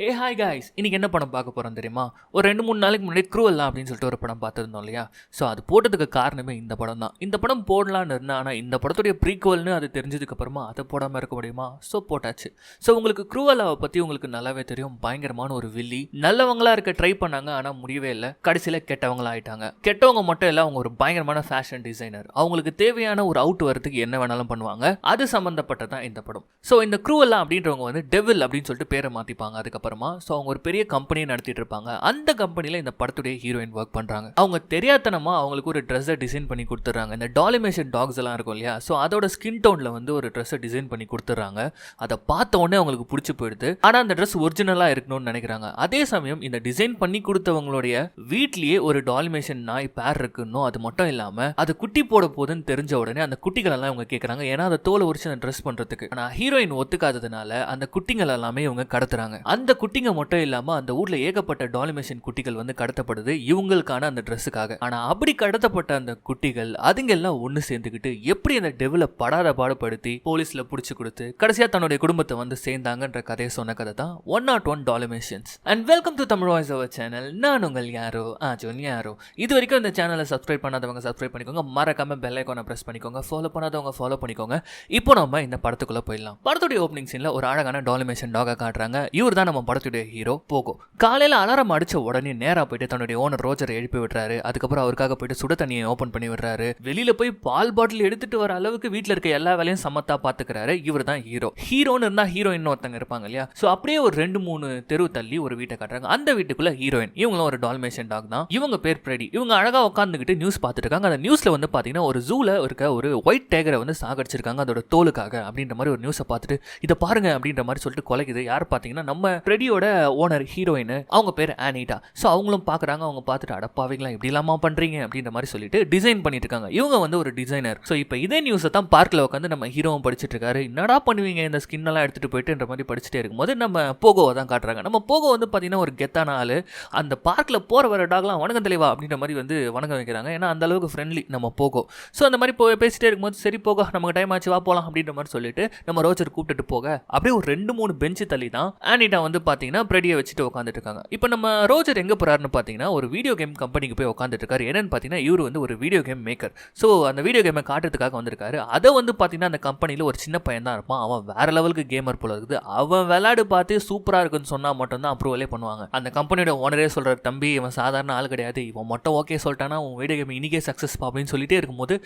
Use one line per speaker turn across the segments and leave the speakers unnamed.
Hey hi guys இன்றைக்கி என்ன படம் பார்க்க போகிறோம் தெரியுமா? ஒரு ரெண்டு மூணு நாளைக்கு முன்னாடி க்ரூவல்லா அப்படின்னு சொல்லிட்டு ஒரு படம் பார்த்துருந்தோம் இல்லையா? ஸோ அது போட்டதுக்கு காரணமே இந்த படம் தான். இந்த படம் போடலான்னு இருந்தேன் ஆனால் இந்த படத்துடைய ப்ரீக்குவல்னு அது தெரிஞ்சதுக்கப்புறமா அதை போடாமல் இருக்க முடியுமா? ஸோ போட்டாச்சு. ஸோ உங்களுக்கு க்ரூவல்லாவை பற்றி உங்களுக்கு நல்லாவே தெரியும். பயங்கரமான ஒரு வில்லி. நல்லவங்களா இருக்க ட்ரை பண்ணாங்க ஆனால் முடியவே இல்லை. கடைசியில் கெட்டவங்களா ஆயிட்டாங்க. கெட்டவங்க மட்டும் இல்லை அவங்க ஒரு பயங்கரமான ஃபேஷன் டிசைனர் அவங்களுக்கு தேவையான ஒரு அவுட் வரதுக்கு என்ன வேணாலும் பண்ணுவாங்க. அது சம்மந்தப்பட்டதான் இந்த படம். ஸோ இந்த க்ரூவல்லா அப்படின்றவங்க வந்து டெவில் அப்படின்னு சொல்லிட்டு பேரை மாற்றிப்பாங்க அதுக்கப்புறம் ஸோ அவங்க ஒரு பெரிய கம்பெனியை நடத்திட்டு இருப்பாங்க அந்த கம்பெனியில் இந்த படத்துடைய ஹீரோயின் ஒர்க் பண்ணுறாங்க அவங்க தெரியாதனமா அவங்களுக்கு ஒரு ட்ரெஸ்ஸை டிசைன் பண்ணி கொடுத்துட்றாங்க. இந்த டாலிமேஷன் டாக்ஸ் எல்லாம் இருக்கும் இல்லையா? ஸோ அதோட ஸ்கின் டோனில் வந்து ஒரு ட்ரெஸ்ஸை டிசைன் பண்ணி கொடுத்துட்றாங்க. அதை பார்த்த உடனே அவங்களுக்கு பிடிச்சி போயிடுது. ஆனால் அந்த ட்ரெஸ் ஒரிஜினலாக இருக்கணும்னு நினைக்கிறாங்க. அதே சமயம் இந்த டிசைன் பண்ணி கொடுத்தவங்களுடைய வீட்லேயே ஒரு டாலிமேஷன் நாய் பேர் இருக்குன்னு அது மட்டும் இல்லாமல் அது குட்டி போட போகுதுன்னு தெரிஞ்ச உடனே அந்த குட்டிகள் எல்லாம் இவங்க கேட்குறாங்க ஏன்னா அந்த தோலை உரிச்சு அந்த ட்ரெஸ் பண்ணுறதுக்கு ஆனால் ஹீரோயின் ஒத்துக்காததுனால அந்த குட்டிகள் எல்லாமே இவங்க கடத்துறாங்க. அந்த குட்டிங்க மட்டும் இல்லாமல் அந்த ஊரில் ஏகப்பட்ட டாலிமேஷன் குட்டிகள் வந்து கடத்தப்படுது இவங்களுக்கான அந்த ட்ரெஸ்ஸுக்காக. ஆனால் அப்படி கடத்தப்பட்ட அந்த குட்டிகள் அதுங்க எல்லாம் ஒன்று சேர்ந்துக்கிட்டு எப்படி அந்த டெவில படாத பாடுபடுத்தி போலீஸில் பிடிச்சி கொடுத்து கடைசியாக தன்னுடைய குடும்பத்தை வந்து சேர்ந்தாங்கன்ற கதையை சொன்ன கதை தான் one nought one Dalmatians and welcome to Tamil voice over channel நான் உங்கள் யாரோ? ஆஜோன் யாரோ? இது வரைக்கும் இந்த சேனலை சப்ஸ்கிரைப் பண்ணாதவங்க சப்ஸ்கிரைப் பண்ணிக்கோங்க. மறக்காம பெல் ஐக்கானை ப்ரெஸ் பண்ணிக்கோங்க. ஃபாலோ பண்ணாதவங்க ஃபாலோ பண்ணிக்கோங்க. இப்போ நம்ம இந்த படத்துக்குள்ள போயிடலாம். படத்துடைய ஓப்பனிங் சீனில் ஒரு அழகான டாலிமேஷன் டாகை காட்டுறாங்க. இவர் தான் நம்ம படத்துடைய ஹீரோ போகோ காலையில் அலாரம் அடிச்ச உடனே நேராக போயிட்டு தன்னுடைய ஓனர் ரோஜரை எழுப்பி விடுறாரு. அதுக்கப்புறம் அவருக்காக போயிட்டு சுட தண்ணியை ஓப்பன் பண்ணி விடுறாரு. வெளியில போய் பால் பாட்டில் எடுத்துட்டு வர அளவுக்கு வீட்டில் இருக்க எல்லா வேலையும் சமத்தா பாத்துக்கிறாரு. இவர் தான் ஹீரோ ஹீரோன்னு இருந்தா ஹீரோயின் ஒருத்தங்க இருப்பாங்க இல்லையா? ஸோ அப்படியே ஒரு ரெண்டு மூணு தெரு தள்ளி ஒரு வீட்டை காட்டுறாங்க. அந்த வீட்டுக்குள்ள ஹீரோயின் இவங்களும் ஒரு டால்மேஷன் டாக் தான். இவங்க பேர் பிரெடி இவங்க அழகா உட்காந்துக்கிட்டு நியூஸ் பார்த்துட்டு இருக்காங்க. அந்த நியூஸ்ல வந்து பாத்தீங்கன்னா ஒரு ஜூல இருக்க ஒரு ஒயிட் டேகரை வந்து சாகடிச்சிருக்காங்க. அதோட தோலுக்காக அப்படின்ற மாதிரி ஒரு நியூஸை பார்த்துட்டு இதை பாருங்க அப்படின்ற மாதிரி சொல்லிட்டு கொலைக்குது. யார் பார்த்தீங்கன்னா நம்ம ஃப்ரெடியோட ஓனர் ஹீரோயின் அவங்க பேர் ஆனிட்டா. ஸோ அவங்களும் பார்க்குறாங்க அவங்க பார்த்துட்டு அடப்பாவீங்களா இப்படி இல்லாமல் பண்ணுறீங்க அப்படின்ற மாதிரி சொல்லிட்டு டிசைன் பண்ணிட்டு இருக்காங்க. இவங்க வந்து ஒரு டிசைனர் ஸோ இப்போ இதே நியூஸை தான் பார்க்கில் உட்காந்து நம்ம ஹீரோவும் படிச்சுட்டு இருக்காரு. என்னடா பண்ணுவீங்க இந்த ஸ்கின் எல்லாம் எடுத்துகிட்டு போயிட்டுன்ற மாதிரி படிச்சுட்டே இருக்கும்போது நம்ம போகோவை தான் காட்டுறாங்க. நம்ம போகோ வந்து பார்த்தீங்கன்னா ஒரு கெத்தான ஆள். அந்த பார்க்கில் போகிற வர டாக்லாம் வணக்கம் தலைவா அப்படின்ற மாதிரி வந்து வணக்கம் வைக்கிறாங்க. ஏன்னா அந்த அளவுக்கு ஃப்ரெண்ட்லி நம்ம போகோ. ஸோ அந்த மாதிரி போய் பேசிட்டே இருக்கும்போது சரி போக நமக்கு டைம் ஆச்சு வா போகலாம் அப்படின்ற மாதிரி சொல்லிட்டு நம்ம ரோச்சர் கூப்பிட்டுட்டு போக. அப்படியே ஒரு ரெண்டு மூணு பெஞ்சு தள்ளி தான் ஆனிட்டா வந்து பார்த்தீங்கன்னா பிரெடியை வச்சுட்டு உட்காந்துட்டு இருக்காங்க இப்போ நம்ம ரோஜர் எங்கே போறாருன்னு பார்த்தீங்கன்னா ஒரு வீடியோ கேம் கம்பெனிக்கு போய் உட்காந்துட்டு இருக்காரு என்னன்னு பார்த்தீங்கன்னா இவர் வந்து ஒரு வீடியோ கேம் மேக்கர் ஸோ அந்த வீடியோ கேமை காட்டுறதுக்காக வந்திருக்காரு. அதை வந்து பார்த்தீங்கன்னா அந்த கம்பெனியில் ஒரு சின்ன பையன் தான் இருப்பான். அவன் வேற லெவலுக்கு கேமர் போல இருக்குது. அவன் விளையாடு பார்த்து சூப்பராக இருக்குன்னு சொன்னால் மட்டும்தான் அப்ரூவலே பண்ணுவாங்க. அந்த கம்பெனியோட ஓனரே சொல்கிற தம்பி இவன் சாதாரண ஆள் கிடையாது. இவன் மட்டும் ஓகே சொல்லிட்டானா உன் வீடியோ கேம் இன்றைக்கே சக்ஸஸ் அப்படின்னு சொல்லிட்டே இருக்கும்போது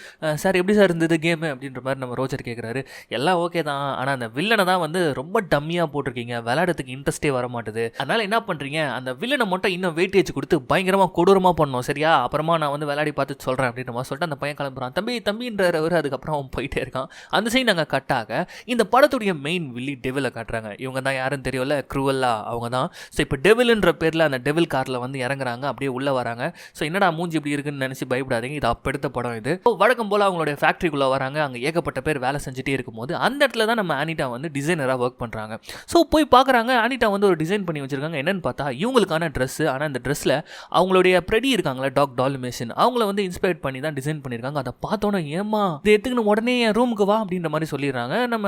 சார் எப்படி சார் இருந்தது கேமு அப்படின்ற மாதிரி நம்ம ரோஜர் கேட்குறாரு எல்லாம் ஓகே தான். ஆனால் அந்த வில்லனை தான் வந்து ரொம்ப டம்மியாக போட்டிருக்கீங்க. விளையாடுறதுக்கு இன்ட்ரெஸ்ட் வர மாட்டுது அதனால என்ன பண்ணுறீங்க அந்த வில்லனை மட்டும் இன்னும் வெயிட்டேஜ் கொடுத்து பயங்கரமாக கொடூரமாக பண்ணணும் சரியா? அப்புறமா நான் வந்து விளையாடி பார்த்து சொல்கிறேன் அப்படின்ற மாதிரி சொல்லிட்டு அந்த பையன் கிளம்புறான். தம்பி தம்பின்றவர் அதுக்கப்புறம் அவன் போயிட்டே இருக்கான். அந்த சைன் நாங்கள் கட்டாக இந்த படத்துடைய மெயின் வில்லி டெவிலை காட்டுறாங்க. இவங்க தான் யாருன்னு தெரியல க்ரூவல்லா அவங்க தான் ஸோ இப்போ டெவில்ன்ற பேரில் அந்த டெவில் காரில் வந்து இறங்குறாங்க அப்படியே உள்ளே வராங்க. ஸோ என்னடா மூஞ்சி இப்படி இருக்குன்னு நினச்சி பயப்படாதீங்க. இது அப்போ எடுத்த படம் இது. வழக்கம் போல் அவங்களுடைய ஃபேக்ட்ரிக்குள்ளே வராங்க. அங்கே ஏகப்பட்ட பேர் வேலை செஞ்சுட்டே இருக்கும்போது அந்த இடத்துல தான் நம்ம ஆனிட்டா வந்து டிசைனராக ஒர்க் பண்ணுறாங்க ஸோ போய் பார்க்குறாங்க ஆனிட்டா வந்து ஒரு டிசைன் பண்ணி வச்சிருக்காங்க. என்னன்னு பார்த்தா இவங்களுக்கான ட்ரெஸ்ஸு ஆனால் அந்த ட்ரெஸ்ஸில் அவங்களுடைய ப்ரெடி இருக்காங்களா டாக் டால்மேஷன் அவங்கள வந்து இன்ஸ்பயர் பண்ணி தான் டிசைன் பண்ணியிருக்காங்க அதை பார்த்தோன்னே ஏமா இதை எடுத்துக்கணும் உடனே என் ரூமுக்கு வா அப்படின்ற மாதிரி சொல்லிடுறாங்க. நம்ம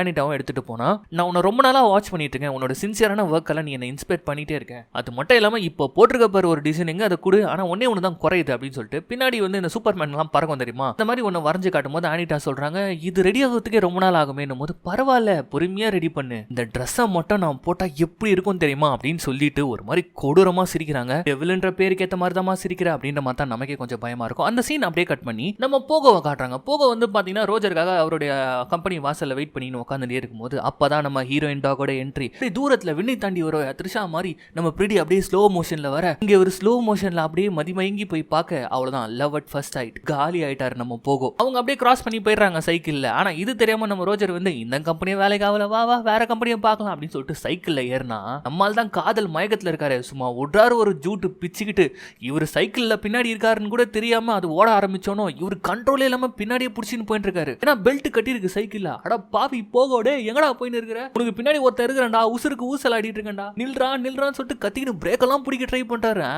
ஆனிட்டாவும் எடுத்துகிட்டு போனால் நான் உன்னை ரொம்ப நாளாக வாட்ச் பண்ணிட்டு இருக்கேன். உன்னோட சின்சியரான ஒர்க் எல்லாம் நீ என்னை இன்ஸ்பயர் பண்ணிட்டே இருக்கேன் அது மட்டும் இல்லாமல் இப்போ போட்டிருக்க பாரு ஒரு டிசைன் அதை கொடு. ஆனால் ஒன்னே ஒன்று தான் குறையுது அப்படின்னு சொல்லிட்டு பின்னாடி வந்து இந்த சூப்பர் மேன்லாம் பறக்கும் தெரியுமா? அந்த மாதிரி ஒன்று வரைஞ்சு காட்டும் போது ஆனிட்டா சொல்கிறாங்க இது ரெடி ஆகிறதுக்கே ரொம்ப நாள் ஆகுமேன்னும் போது பரவாயில்ல பொறுமையாக ரெடி பண்ணு. இந்த ட்ரெஸ்ஸை மட்டும் நான் போட்டால் எப்படி இருக்கும் தெரியுமா அப்படின்னு சொல்லிட்டு ஒரு மாதிரி கொடூரமா சிரிக்கிறாங்க. டெவில்ன்ற பேருக்கு ஏற்ற மாதிரி தான் சிரிக்கிற? அப்படின்ற மாதிரி தான் நமக்கே கொஞ்சம் பயமா இருக்கும். அந்த சீன் அப்படியே கட் பண்ணி நம்ம போகோவை காட்டுறாங்க. போகோ வந்து பாத்தீங்கன்னா ரோஜருக்காக அவருடைய கம்பெனி வாசல்ல வெயிட் பண்ணி உட்காந்துட்டே இருக்கும்போது அப்பதான் நம்ம ஹீரோயின் டாகோட என்ட்ரி அப்படியே தூரத்துல விண்ணை தாண்டி வர த்ரிஷா மாதிரி நம்ம பிரிடி அப்படியே ஸ்லோ மோஷன்ல வர இங்க ஒரு ஸ்லோ மோஷன்ல அப்படியே மதிமயங்கி போய் பார்க்க அவ்வளவுதான். லவ் அட் ஃபர்ஸ்ட் ஆயிட் காலி ஆயிட்டாரு நம்ம போகோ. அவங்க அப்படியே கிராஸ் பண்ணி போயிடுறாங்க சைக்கிள்ல ஆனா இது தெரியாம நம்ம ரோஜர் வந்து இந்த கம்பெனியை வேலைக்கு ஆகல. வா வா வேற கம்பெனியை பார்க்கலாம். அப்படின்னு சொல்லிட்டு சைக்கிள்ல ஏறினா நம்மால் தான் காதல் மயக்கத்தில் இருக்காரு. சும்மா ஒட்றாரு ஒரு ஜூட்டு பிச்சுக்கிட்டு இவர் சைக்கிளில் பின்னாடி இருக்காருன்னு கூட தெரியாம அது ஓட ஆரம்பிச்சோனோ இவர் கண்ட்ரோலே இல்லாமல் பின்னாடியே பிடிச்சின்னு போயிட்டு இருக்காரு ஏன்னா பெல்ட் கட்டியிருக்கு சைக்கிளில் அட பாவி போகோடே எங்கடா போயின்னு இருக்கிற? உனக்கு பின்னாடி ஒருத்தர் இருக்கிறான்டா உசுருக்கு ஊசல் ஆடிட்டு இருக்கேன்டா. நில்றா நில்றான்னு சொல்லிட்டு கத்திக்கிட்டு பிரேக் எல்லாம் பிடிக்க ட்ரை பண்ணுறாரு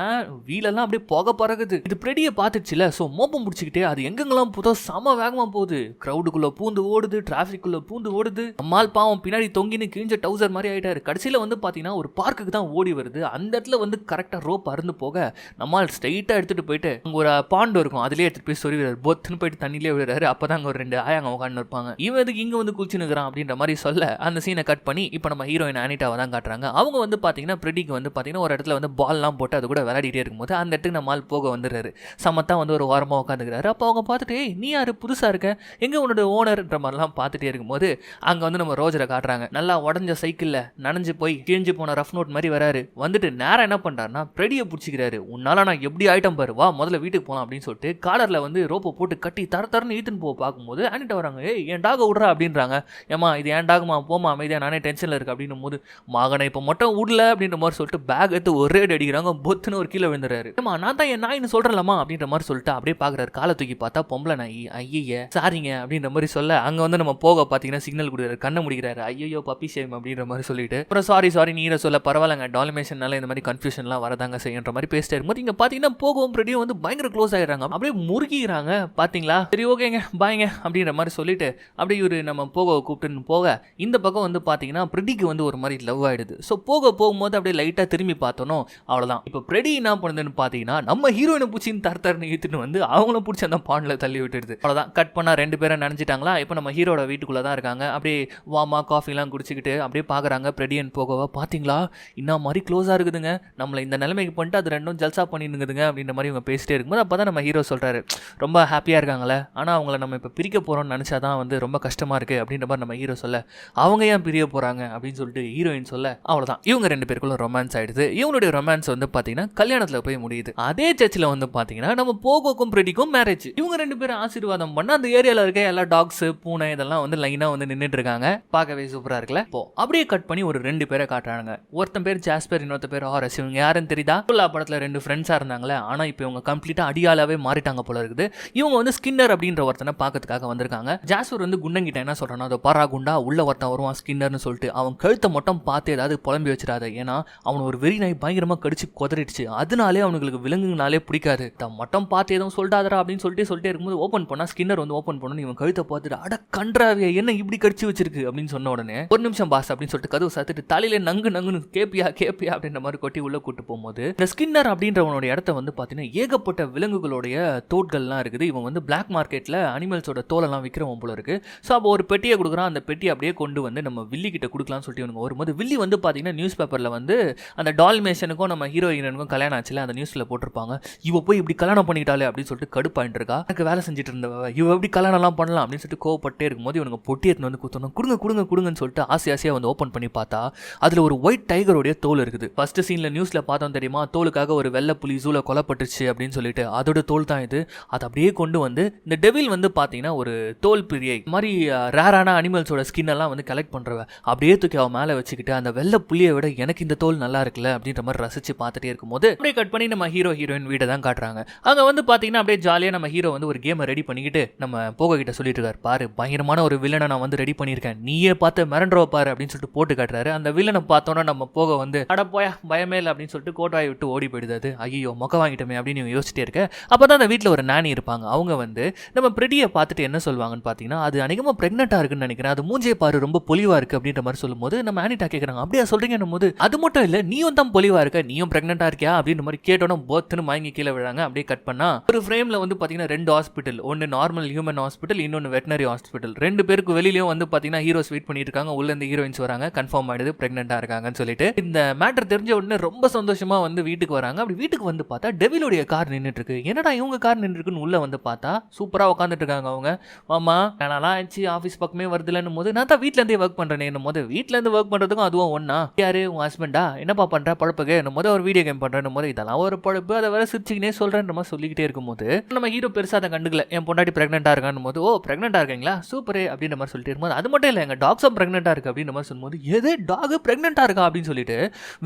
வீலெல்லாம் அப்படியே போக பறகுது இது பிரெடியை பார்த்துச்சுல. ஸோ மோப்பம் பிடிச்சிக்கிட்டே அது எங்கெங்கெல்லாம் போதோ செம வேகமாக போகுது. க்ரௌடுக்குள்ளே பூந்து ஓடுது டிராஃபிக்குள்ளே பூந்து ஓடுது. நம்மால் பாவம் பின்னாடி தொங்கின்னு கிழிஞ்ச டவுசர் மாதிரி ஆயிட்டாரு. கடைசியில் வந்து பார்த்தீங்கன்னா ஒரு பார்க்குக்கு தான் ஓடி வருது. அந்த இடத்துல வந்து கரெக்டாக ரோப் அருந்து போக நம்மால் ஸ்ட்ரைட்டாக எடுத்துகிட்டு போயிட்டு அங்கே ஒரு பாண்டு இருக்கும். அதுலேயே எடுத்துகிட்டு போய் சொல்லிடுறாரு பொத்துன்னு போயிட்டு தண்ணியிலே விடுறாரு அப்போ தான் அங்கே ஒரு ரெண்டு ஆயாங்க உட்காந்து இருப்பாங்க. இவன் எதுக்கு இங்கே வந்து குளிச்சு நிற்கிறான் அப்படின்ற மாதிரி சொல்ல அந்த சீனை கட் பண்ணி இப்போ நம்ம ஹீரோயின் அனிட்டாவை தான் காட்டுறாங்க. அவங்க வந்து பார்த்தீங்கன்னா பிரெடிக்கு வந்து பார்த்தீங்கன்னா ஒரு இடத்துல வந்து பால்லாம் போட்டு அது கூட விளையாடிட்டே இருக்கும்போது அந்த இடத்துக்கு நம்ம போக வந்துடுறாரு. சமத்தான் வந்து ஒரு ஓரமாக உட்காந்துக்கிறாரு அப்போ அவங்க பார்த்துட்டு "ஏய், நீ யார்? புதுசாக இருக்க? எங்கே உன்னோட ஓனர்ன்ற மாதிரிலாம் பார்த்துட்டே இருக்கும்போது அங்கே வந்து நம்ம ரோஜரை காட்டுறாங்க. நல்லா உடஞ்ச சைக்கிளில் நனைஞ்சு போய் போய் கிழிஞ்சு போன ரஃப் நோட் மாதிரி வராரு. வந்துட்டு நேரம் என்ன பண்ணுறாருன்னா பிரெடியை பிடிச்சிக்கிறாரு. உன்னால நான் எப்படி ஆயிட்டம் பாரு? வா முதல்ல வீட்டுக்கு போகலாம் அப்படின்னு சொல்லிட்டு காலரில் வந்து ரோப்பை போட்டு கட்டி தர தரன்னு ஈத்துன்னு போக பார்க்கும்போது அனிட்ட வராங்க ஏ என் டாக விட்றா அப்படின்றாங்க. ஏமா இது என் டாகுமா போமா அமைதியா நானே டென்ஷனில் இருக்கு அப்படின்னும் போது மகனை இப்போ மட்டும் விடல அப்படின்ற மாதிரி சொல்லிட்டு பேக் எடுத்து ஒரே அடி அடிக்கிறாங்க. பொத்துன்னு ஒரு கீழே விழுந்துறாரு. ஏமா நான் தான் என் நாயின்னு சொல்கிறலாமா அப்படின்ற மாதிரி சொல்லிட்டு அப்படியே பார்க்குறாரு காலை தூக்கி பார்த்தா பொம்பளை நாய் ஐய சாரிங்க அப்படின்ற மாதிரி சொல்ல அங்கே வந்து நம்ம போக பார்த்தீங்கன்னா சிக்னல் கொடுக்குறாரு. கண்ணை முடிக்கிறாரு. ஐயோ பப்பி சேம் அப்படின்ற மாதிரி சொல்லிட்டு அப்புறம் சாரி சாரி நீரை சொல்ல பரவாயில்லங்க. டாலிமேஷனால இந்த மாதிரி கன்ஃபியூஷன்லாம் வரதாங்க செய்யுன்ற மாதிரி பேசிட்டே இருக்கும்போது இங்கே பார்த்தீங்கன்னா போகவும் ப்ரெடியும் வந்து பயங்கர க்ளோஸ் ஆகிடுறாங்க அப்படியே முறுகிக்கிறாங்க பார்த்தீங்களா சரி ஓகேங்க. பாய்ங்க அப்படின்ற மாதிரி சொல்லிட்டு அப்படியே இவரு நம்ம போக கூப்பிட்டுன்னு போக இந்த பக்கம் வந்து பார்த்தீங்கன்னா பிரெடிக்கு வந்து ஒரு மாதிரி லவ் ஆகிடுது ஸோ போக போகும்போது அப்படியே லைட்டாக திரும்பி பார்த்தோனோ அவ்வளோதான் இப்போ பிரெடி என்ன பண்ணுதுன்னு பார்த்தீங்கன்னா நம்ம ஹீரோயினை பிடிச்சின்னு தர தரன்னு இழுத்துட்டு வந்து அவங்கள பிடிச்சி அந்த பாண்டில் தள்ளி விட்டுடுது. அவ்வளோதான் கட் பண்ணால் ரெண்டு பேரும் நினச்சிட்டாங்களா இப்போ நம்ம ஹீரோட வீட்டுக்குள்ளே தான் இருக்காங்க. அப்படியே வாமா காஃபிலாம் குடிச்சிக்கிட்டு அப்படியே பார்க்குறாங்க பிரெடியன் போகவா பார்த்தீங்களா இன்னும் மாதிரி க்ளோஸாக இருக்குதுங்க. நம்மளை இந்த நிலைமைக்கு பண்ணிட்டு அது ரெண்டும் ஜல்சா பண்ணிடுங்குதுங்க அப்படின்ற மாதிரி இவங்க பேசிட்டே இருக்கும்போது அப்போ தான் நம்ம ஹீரோ சொல்கிறாரு ரொம்ப ஹாப்பியாக இருக்காங்களே ஆனால் அவங்கள நம்ம இப்போ பிரிக்க போகிறோம்னு நினச்சா தான் வந்து ரொம்ப கஷ்டமாக இருக்குது அப்படின்ற மாதிரி நம்ம ஹீரோ சொல்ல அவங்க ஏன் பிரிய போகிறாங்க அப்படின்னு சொல்லிட்டு ஹீரோயின் சொல்ல அவ்வளோதான் இவங்க ரெண்டு பேருக்குள்ள ரொமான்ஸ் ஆகிடுது இவங்களுடைய ரொமான்ஸ் வந்து பார்த்தீங்கன்னா கல்யாணத்தில் போய் முடியுது. அதே சர்ச்சில் வந்து பார்த்தீங்கன்னா நம்ம போகோக்கும் பிரெடிக்கும் மேரேஜ் இவங்க ரெண்டு பேரும் ஆசீர்வாதம் பண்ண அந்த ஏரியாவில் இருக்க எல்லா டாக்ஸ் பூனை இதெல்லாம் வந்து லைனாக வந்து நின்றுட்டு இருக்காங்க. பார்க்கவே சூப்பராக இருக்குல்ல? இப்போ அப்படியே கட் பண்ணி ஒரு ரெண்டு பேர் பேரை காட்டுறாங்க ஒருத்தன் பேர் ஜாஸ்பர் இன்னொருத்த பேர் ஹாரஸ் இவங்க யாருன்னு தெரியுதா? புல்லா படத்தில் ரெண்டு ஃப்ரெண்ட்ஸாக இருந்தாங்களே ஆனால் இப்போ இவங்க கம்ப்ளீட்டாக அடியாலாவே மாறிட்டாங்க போல இருக்குது. இவங்க வந்து ஸ்கின்னர் அப்படின்ற ஒருத்தனை பார்க்கறதுக்காக வந்திருக்காங்க. ஜாஸ்பர் வந்து குண்டங்கிட்ட என்ன சொல்றானா அதை பரா குண்டா உள்ள ஒருத்தன் வருவான் ஸ்கின்னர்னு சொல்லிட்டு அவன் கழுத்தை மட்டும் பார்த்து ஏதாவது புலம்பி வச்சிடாத. ஏன்னா அவன் ஒரு வெறி நாய் பயங்கரமாக கடிச்சு குதறிடுச்சு. அதனாலே அவனுங்களுக்கு விலங்குனாலே பிடிக்காது. தான் மட்டும் பார்த்து எதுவும் சொல்லிட்டாதரா அப்படின்னு சொல்லிட்டு சொல்லிட்டே இருக்கும்போது ஓப்பன் பண்ணால் ஸ்கின்னர் வந்து ஓப்பன் பண்ணணும். இவன் கழுத்தை பார்த்துட்டு அட கன்றாவே என்ன இப்படி கடிச்சு வச்சிருக்கு? அப்படின்னு சொன்ன உடனே ஒரு நிமிஷம் பாஸ் அப்படின்னு சொல்லிட்டு கதவு சாத்துட்டு தலை தலையில நங்கு நங்குன்னு கேப்பியா கேப்பியா அப்படின்ற மாதிரி கொட்டி உள்ள கூட்டு போகும்போது இந்த ஸ்கின்னர் அப்படின்றவனோட இடத்த வந்து பார்த்தீங்கன்னா ஏகப்பட்ட விலங்குகளுடைய தோட்கள்லாம் இருக்குது. இவன் வந்து பிளாக் மார்க்கெட்டில் அனிமல்ஸோட தோலெல்லாம் விற்கிறவன் போல இருக்கு. ஸோ அப்போ ஒரு பெட்டியை கொடுக்குறான். அந்த பெட்டியை அப்படியே கொண்டு வந்து நம்ம வில்லி கிட்ட கொடுக்கலாம்னு சொல்லிட்டு இவனுங்க வரும்போது வில்லி வந்து பார்த்தீங்கன்னா நியூஸ் பேப்பரில் வந்து அந்த டால்மேஷனுக்கும் நம்ம ஹீரோயினுக்கும் கல்யாணம் ஆச்சுல அந்த நியூஸில் போட்டிருப்பாங்க. இவ போய் இப்படி கல்யாணம் பண்ணிட்டாலே அப்படின்னு சொல்லிட்டு கடுப்பாயிட்டு இருக்கா. எனக்கு வேலை செஞ்சுட்டு இருந்தவ இவ எப்படி கல்யாணம்லாம் பண்ணலாம் அப்படின்னு சொல்லிட்டு கோவப்பட்டே இருக்கும்போது இவனுக்கு பொட்டி எடுத்துன்னு வந்து கொடுத்தோம் கொடுங்க கொடுங்க கொடுங்கன்னு சொல்லிட்டு ஆசை ஆசையாக வந்து ஓப்பன் பண்ணி பார்த்தா அதில் ஒரு ஒயிட் டைகருடைய தோல் இருக்குது. ஃபர்ஸ்ட் சீனில் நியூஸில் பார்த்தோம் தெரியுமா? தோலுக்காக ஒரு வெள்ளை புலி ஜூல கொல்லப்பட்டுச்சு அப்படின்னு சொல்லிட்டு. அதோட தோல் தான் இது. அதை அப்படியே கொண்டு வந்து இந்த டெவில் வந்து பார்த்தீங்கன்னா ஒரு தோல் பிரியை மாதிரி ரேரான அனிமல்ஸோட ஸ்கின் எல்லாம் வந்து கலெக்ட் பண்ணுறவ அப்படியே தூக்கி அவன் மேலே வச்சுக்கிட்டு அந்த வெள்ளை புலியை விட எனக்கு இந்த தோல் நல்லா இருக்குல்ல அப்படின்ற மாதிரி ரசிச்சு பார்த்துட்டே இருக்கும்போது அப்படியே கட் பண்ணி நம்ம ஹீரோ ஹீரோயின் வீடை தான் காட்டுறாங்க. அங்கே வந்து பார்த்தீங்கன்னா அப்படியே ஜாலியாக நம்ம ஹீரோ வந்து ஒரு கேமை ரெடி பண்ணிக்கிட்டு நம்ம போக கிட்ட சொல்லிட்டு இருக்காரு. பாரு பயங்கரமான ஒரு வில்லனை நான் வந்து ரெடி பண்ணியிருக்கேன். நீயே பார்த்து மிரண்டுறவ பாரு அப்படின்னு சொல்லிட்டு போட்டு காட்டுறாரு. அந்த வில்லனை பார்த்தோன்னா நம்ம போக வந்து அட போயா பயமே இல்லை அப்படின்னு சொல்லிட்டு கோட்டாயை விட்டு ஓடி போயிடுது அது. ஐயோ மொக்க வாங்கிட்டோமே அப்படின்னு யோசிச்சிட்டே இருக்க. அப்போ தான் அந்த வீட்டில் ஒரு நானி இருப்பாங்க. அவங்க வந்து நம்ம பிரெடியை பார்த்துட்டு என்ன சொல்லுவாங்கன்னு பார்த்தீங்கன்னா அது அதிகமாக ப்ரெக்னெண்ட்டாக இருக்குன்னு நினைக்கிறேன். அது மூஞ்சே பாரு ரொம்ப பொலிவாக இருக்குது அப்படின்ற மாதிரி சொல்லும்போது நம்ம ஆனிட்டா கேட்குறாங்க அப்படியா சொல்கிறீங்கன்னும் போது அது மட்டும் இல்லை நீயும் தான் பொலிவாக இருக்க. நீயும் ப்ரெக்னெண்ட்டாக இருக்கியா? அப்படின்ற மாதிரி கேட்டோன்னா போத்துன்னு வாங்கி கீழே விழாங்க அப்படியே கட் பண்ணா ஒரு ஃப்ரேமில் வந்து பார்த்தீங்கன்னா ரெண்டு ஹாஸ்பிட்டல் ஒன்று நார்மல் ஹியூமன் ஹாஸ்பிட்டல் இன்னொன்று வெட்டினரி ஹாஸ்பிட்டல் ரெண்டு பேருக்கு வெளியிலையும் வந்து பார்த்தீங்கன்னா ஹீரோஸ் வெயிட் பண்ணிட்டு இருக்காங்க. உள்ள இந்த ஹீரோயின்ஸ் வராங்க. கன்ஃபார்ம் ஆயிடுது ப்ரெக்னெண்ட்டாக இருக்காங்கன்னு சொல்லிட்டு இந்த மேட்டர் தெரிஞ்ச உடனே ரொம்ப சந்தோஷமா வந்து வீட்டுக்கு வராங்க. அப்படி வீட்டுக்கு வந்து பார்த்தா டெவிலுடைய கார் நின்றுட்டு இருக்கு என்னடா இவங்க கார் நின்றுருக்குன்னு உள்ளே உள்ள வந்து பார்த்தா சூப்பராக உட்காந்துட்டு இருக்காங்க அவங்க. ஆமா நான்லாம் ஆச்சு ஆஃபீஸ் பக்கமே வருதுலன்னும் போது நான் தான் வீட்ல இருந்தே ஒர்க் பண்றேன் போது வீட்ல இருந்து ஒர்க் பண்றதுக்கும் அதுவும் ஒன்றா யாரு? உன் ஹஸ்பண்டா என்னப்பா பண்ற? பழப்புக்கு? என்னும் போது ஒரு வீடியோ கேம் பண்றேன் போது இதெல்லாம் ஒரு பழப்பு. அதை வேற சிரிச்சுக்கினே சொல்றேன்ற மாதிரி சொல்லிக்கிட்டே இருக்கும்போது நம்ம ஹீரோ பெருசா அதை கண்டுக்கல. என் பொண்டாட்டி பிரெக்னெண்டா இருக்கான்னு போது ஓ பிரெக்னெண்டா இருக்கீங்களா? சூப்பர் அப்படின்ற மாதிரி சொல்லிட்டு இருக்கும்போது அது மட்டும் இல்லை எங்க டாக்ஸும் பிரெக்னெண்டா இருக்கு அப்படின்ற மாதிரி சொல்லும்போது எது? டாக் ப்ரெக்னெண்ட்டாக இருக்கா அப்படின்னு சொல்லிட்டு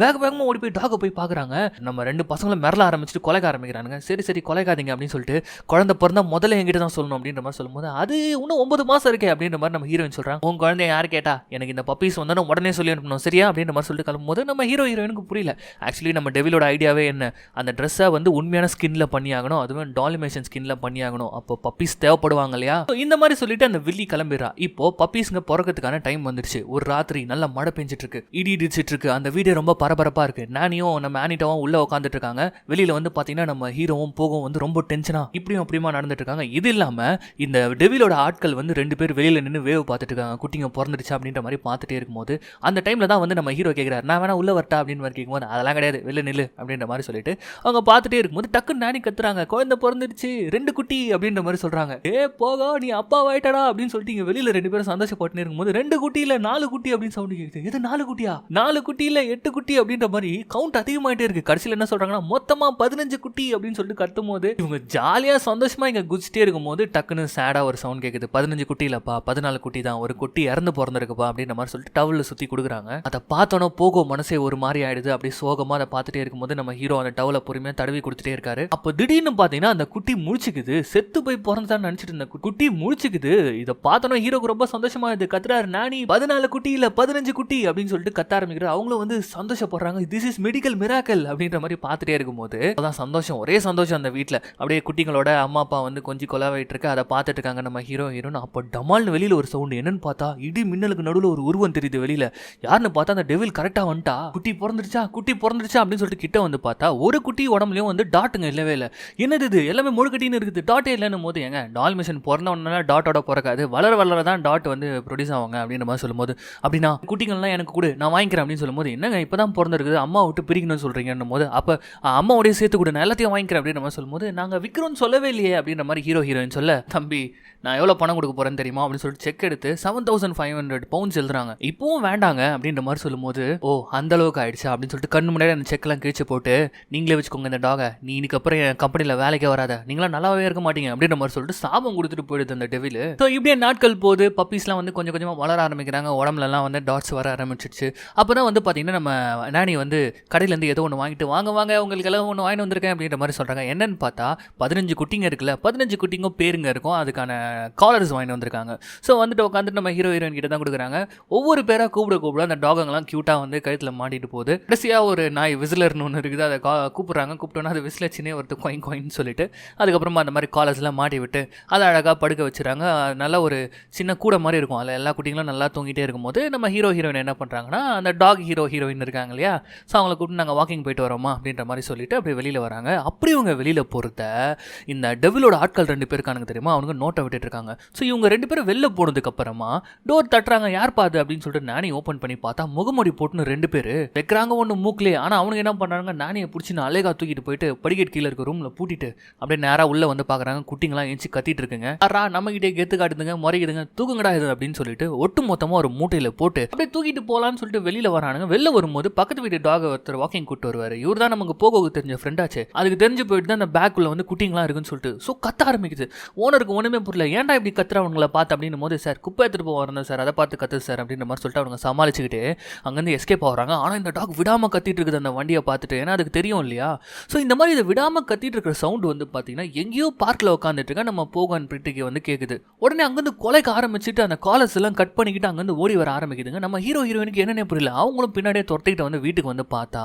வேக வேகமாக ஓடி போய் டாகை போய் பார்க்குறாங்க நம்ம ரெண்டு பசங்களும் மிரள ஆரம்பிச்சுட்டு கொலைக்க ஆரம்பிக்கிறானுங்க. சரி சரி கொலைக்காதீங்க அப்படின்னு சொல்லிட்டு குழந்தை பிறந்தா முதல்ல எங்கிட்ட தான் சொல்லணும் அப்படின்ற மாதிரி சொல்லும்போது அது இன்னும் ஒன்பது மாதம் இருக்கே அப்படின்ற மாதிரி நம்ம ஹீரோயின் சொல்கிறாங்க உங்கள் குழந்தை யார் கேட்டா? எனக்கு இந்த பப்பீஸ் வந்தோன்னா உடனே சொல்லி அனுப்பணும் சரியா? அப்படின்ற மாதிரி சொல்லிட்டு கிளம்பும்போது நம்ம ஹீரோ ஹீரோயினுக்கு புரியல. ஆக்சுவலி நம்ம டெவிலோட ஐடியாவே என்ன? அந்த ட்ரெஸ்ஸை வந்து உண்மையான ஸ்கின்ல பண்ணியாகணும் அதுவும் டாலிமேஷன் ஸ்கின்ல பண்ணியாகணும். அப்போ பப்பீஸ் தேவைப்படுவாங்க இல்லையா? இந்த மாதிரி சொல்லிட்டு அந்த வில்லி கிளம்பிடுறா. இப்போ பப்பீஸ்ங்க பிறக்கிறதுக்கான டைம் வந்துருச்சு. ஒரு ராத்திரி நல்ல மழை பெஞ்சிட்டு இருக்கு. இருக்கு. இடி இடிச்சிட்டு இருக்கு. அந்த வீடு ரொம்ப பரபரப்பா இருக்கு. நானியும் நம்ம ஆனிட்டாவும் உள்ள உட்காந்துட்டு இருக்காங்க. வெளியில வந்து பாத்தீங்கன்னா நம்ம ஹீரோவும் போகவும் வந்து ரொம்ப டென்ஷனா இப்படியும் அப்படியுமா நடந்துட்டு இருக்காங்க. இது இல்லாம இந்த டெவிலோட ஆட்கள் வந்து ரெண்டு பேர் வெளியில நின்று வேவ் பார்த்துட்டு இருக்காங்க. குட்டிங்க பிறந்துடுச்சு அப்படின்ற மாதிரி பார்த்துட்டே இருக்கும்போது அந்த டைம்ல தான் வந்து நம்ம ஹீரோ கேட்கிறாரு நான் வேணா உள்ள வரட்டா அப்படின்னு மாதிரி கேட்கும்போது அதெல்லாம் கிடையாது. வெளில நில்லு. அப்படின்ற மாதிரி சொல்லிட்டு அவங்க பார்த்துட்டே இருக்கும்போது டக்குன்னு நானி கத்துறாங்க. குழந்தை பிறந்துடுச்சு. ரெண்டு குட்டி. அப்படின்ற மாதிரி சொல்றாங்க. ஏ போக. நீ அப்பா வாயிட்டடா அப்படின்னு சொல்லிட்டு இங்க வெளியில ரெண்டு பேரும் சந்தோஷப்பட்டு இருக்கும்போது ரெண்டு குட்டி இல்ல நாலு குட்டி. அப்படின்னு சவுண்ட் கேட்குது இது நாலு குட்டியா? நாலு குட்டி இல்ல எட்டு குட்டி அப்படின்ற மாதிரி கவுண்ட் அதிகமாயிட்டே இருக்கு. கடைசியில் என்ன சொல்றாங்கன்னா மொத்தமா பதினஞ்சு குட்டி அப்படின்னு சொல்லிட்டு கத்தும் போது இவங்க ஜாலியா சந்தோஷமா இங்க குதிச்சிட்டே இருக்கும்போது டக்குன்னு சேடா ஒரு சவுண்ட் கேக்குது. பதினஞ்சு குட்டி இல்லப்பா பதினாலு குட்டி தான் ஒரு குட்டி இறந்து பிறந்திருக்குப்பா அப்படின்ற மாதிரி சொல்லிட்டு டவுல சுத்தி கொடுக்குறாங்க. அதை பார்த்தோன்னா போகோ மனசே ஒரு மாதிரி ஆயிடுது. அப்படி சோகமா அதை பார்த்துட்டே இருக்கும்போது நம்ம ஹீரோ அந்த டவுல பொறுமையா தடவி கொடுத்துட்டே இருக்காரு. அப்போ திடீர்னு பாத்தீங்கன்னா அந்த குட்டி முழிச்சுக்குது. செத்து போய் பிறந்தான்னு நினைச்சிட்டு இருந்த குட்டி முழிச்சுக்குது. இதை பார்த்தோன்னா ஹீரோக்கு ரொம்ப சந்தோஷமா இது கத்துறாரு நானி பதினாலு குட்டி இல்ல பதினஞ்சு குட்டி அப்படின்னு சொல்லிட்டு கத்த ஆரம்பிக்கிறார் அவங்களும் வந்து சந்தோஷப்படுறாங்க. திஸ் இஸ் மெடிக்கல் மிராக்கல் அப்படின்ற மாதிரி பார்த்துட்டே இருக்கும்போது அதான் சந்தோஷம் ஒரே சந்தோஷம் அந்த வீட்டில் அப்படியே குட்டிங்களோட அம்மா அப்பா வந்து கொஞ்சம் கொலாவிட்டு இருக்கு அதை பார்த்துட்டு இருக்காங்க நம்ம ஹீரோ ஹீரோன்னு அப்போ டமால்னு வெளியில் ஒரு சவுண்டு என்னன்னு பார்த்தா இடி மின்னலுக்கு நடுவில் ஒரு உருவம் தெரியுது வெளியில. யாருன்னு பார்த்தா அந்த டெவில் கரெக்டாக வந்துட்டா. குட்டி பிறந்துருச்சா குட்டி பிறந்துருச்சா அப்படின்னு சொல்லிட்டு கிட்ட வந்து பார்த்தா ஒரு குட்டி உடம்புலையும் வந்து டாட்டுங்க இல்லவே இல்லை. என்னது இது? எல்லாமே முழுக்கட்டின்னு இருக்குது. டாட்டே இல்லைன்னு போது ஏங்க டால் மிஷின் பிறந்த டாட்டோட பிறக்காது வளர வளர தான் டாட் வந்து ப்ரொடியூஸ் ஆவாங்க அப்படின்ற மாதிரி சொல்லும்போது அப்படின்னா குட்டிங்கள்லாம் எனக்கு கூட நான் வாங்கிக்கிறேன் அப்படின்னு சொல்லும்போது என்னங்க இப்போ தான் பிறந்திருக்குது அம்மா விட்டு பிரிக்கணும்னு சொல்கிறீங்கன்னும் போது அப்போ அம்மாவோடய சேர்த்து கூட நான் எல்லாத்தையும் வாங்கிக்கிறேன் அப்படின்ற மாதிரி சொல்லும்போது நாங்கள் விற்கிறோம்னு சொல்லவே இல்லையே அப்படின்ற மாதிரி ஹீரோ ஹீரோயின் சொல்ல தம்பி நான் எவ்வளோ பணம் கொடுக்க போகிறேன்னு தெரியுமா? அப்படின்னு சொல்லிட்டு செக் எடுத்து seven thousand five hundred pounds எழுதுறாங்க. இப்போவும் வேண்டாங்க அப்படின்ற மாதிரி சொல்லும்போது ஓ அந்த அளவுக்கு ஆயிடுச்சு? அப்படின்னு சொல்லிட்டு கண்ணு முன்னாடி அந்த செக்லாம் கிழிச்சு போட்டு நீங்களே வச்சுக்கோங்க இந்த டாகை நீ இதுக்கப்புறம் அப்புறம் என் கம்பெனியில் வேலைக்கே வராத. நீங்களாம் நல்லாவே இருக்க மாட்டீங்க அப்படின்ற மாதிரி சொல்லிட்டு சாபம் கொடுத்துட்டு போயிடுது அந்த டெவில் ஸோ இப்படியே நாட்கள் போகுது பப்பீஸ்லாம் வந்து கொஞ்சம் கொஞ்சமாக வளர ஆரம்பிக்கிறாங்க உடம்புலலாம் வந்து டாட்ஸ் வர ஆரம்பிச்சிடுச்சு அப்போ தான் வந்து பார்த்தீங்கன்னா நம்ம நானி வந்து கடையிலேருந்து ஏதோ ஒன்று வாங்கிட்டு வாங்க வாங்க உங்களுக்கு எல்லாம் ஒன்று வாங்கிட்டு வந்திருக்கேன் அப்படின்ற மாதிரி சொல்கிறாங்க என்னென்னு பார்த்தா பதினஞ்சு குட்டிங்க இருக்குல்ல பதினஞ்சு குட்டிங்கும் பேருங்க இருக்கும். அதுக்கான காலர்ஸ் வாங்கிட்டு வந்திருக்காங்க. ஸோ வந்துட்டு உட்காந்துட்டு நம்ம ஹீரோ ஹீரோயின் கிட்ட தான் கொடுக்குறாங்க. ஒவ்வொரு பேராக கூப்பிட கூப்பிட அந்த டாகங்கெல்லாம் க்யூட்டாக வந்து கழுத்தில் மாட்டிட்டு போகுது. கடைசியாக ஒரு நாய் விசிலர்னு ஒன்று இருக்குது. அதை கா கூப்பிட்றாங்க. கூப்பிட்டோன்னா அது விசிலச்சினே சின்னே கொயின் கொயின்னு சொல்லிட்டு அதுக்கப்புறமா அந்த மாதிரி காலர்ஸ்லாம் மாட்டி விட்டு அதை அழகாக படுக்க வச்சுறாங்க. நல்ல ஒரு சின்ன கூடை மாதிரி இருக்கும். அதில் எல்லா குட்டிங்களும் நல்லா தூங்கிட்டே இருக்கும்போது நம்ம ஹீரோ ஹீரோயின் என்ன பண்ணுறாங்க பண்ணுறாங்கன்னா அந்த டாக் ஹீரோ ஹீரோயின் இருக்காங்க இல்லையா? ஸோ அவங்கள கூப்பிட்டு நாங்கள் வாக்கிங் போயிட்டு வரோமா அப்படின்ற மாதிரி சொல்லிட்டு அப்படியே வெளியில் வராங்க. அப்படி இவங்க வெளியில் போகிறத இந்த டெவிலோட ஆட்கள் ரெண்டு பேர் இருக்கானுங்க தெரியுமா? அவனுங்க நோட்டை விட்டுட்டு இருக்காங்க. ஸோ இவங்க ரெண்டு பேரும் வெளில போனதுக்கு அப்புறமா டோர் தட்டுறாங்க. யார் பாது? அப்படின்னு சொல்லிட்டு நானி ஓப்பன் பண்ணி பார்த்தா முகமூடி போட்டுன்னு ரெண்டு பேர். வைக்கிறாங்க ஒன்று மூக்கிலே ஆனால் அவனுங்க என்ன பண்ணுறாங்க நானியை பிடிச்சி நான் அலேகா தூக்கிட்டு போயிட்டு படிக்கட்டு கீழே இருக்க ரூமில் பூட்டிட்டு அப்படியே நேராக உள்ளே வந்து பார்க்குறாங்க குட்டிங்களாம் எஞ்சி கத்திட்டு இருக்குங்க. யாரா நம்மகிட்டே கெத்து காட்டுதுங்க முறைக்குதுங்க தூக்குங்கடா இது அப்படின்னு சொல்லிட்டு ஒட்டு மொத்தமாக ஒரு மூட்டையில் போட்டு அப்படியே தூக்கிட்டு போகலான்னு சொல்லிட்டு வெளியில் வரானுங்க. வெளில வரும்போது பக்கத்து வீட்டு டாக் ஒருத்தர் வாக்கிங் கூட்டு வருவார். இவர் தான் நமக்கு போக தெரிஞ்ச ஃப்ரெண்டாச்சு அதுக்கு தெரிஞ்சு போயிட்டு தான் அந்த பேக்குள்ள வந்து குட்டிங்களாம் இருக்குன்னு சொல்லிட்டு. ஸோ கத்த ஆரம்பிக்குது. ஓனருக்கு ஒன்றுமே புரியல. ஏன்டா இப்படி கத்துறவங்கள பார்த்து அப்படின்னும் போது சார் குப்பை எடுத்துட்டு போக வரணும் சார். அதை பார்த்து கத்து சார் அப்படின்ற மாதிரி சொல்லிட்டு அவங்க சமாளிச்சுக்கிட்டு அங்கேருந்து எஸ்கேப் ஆகிறாங்க ஆனால் இந்த டாக் விடாமல் கத்திட்டு இருக்குது அந்த வண்டியை பார்த்துட்டு. ஏன்னா அதுக்கு தெரியும் இல்லையா? ஸோ இந்த மாதிரி இதை விடாமல் கத்திட்டு இருக்கிற சவுண்ட் வந்து பார்த்தீங்கன்னா எங்கேயோ பார்க்கில் உட்காந்துட்டு இருக்கா நம்ம போகான் பிரிட்டிக்கு வந்து கேட்குது உடனே அங்கேருந்து கொலைக்க ஆரம்பிச்சுட்டு அந்த காலர்ஸ் எல்லாம் கட் பண்ணிக்கிட்டு அங்கேருந்து ஓடி வர ஆரம்பிக்குதுங்க. நம்ம ஹீரோ ஹீரோயினுக்கு என்னன்னே புரியல. அவங்களும் பின்னாடியே துரத்திக்கிட்டு வந்து வீட்டுக்கு வந்து பார்த்தா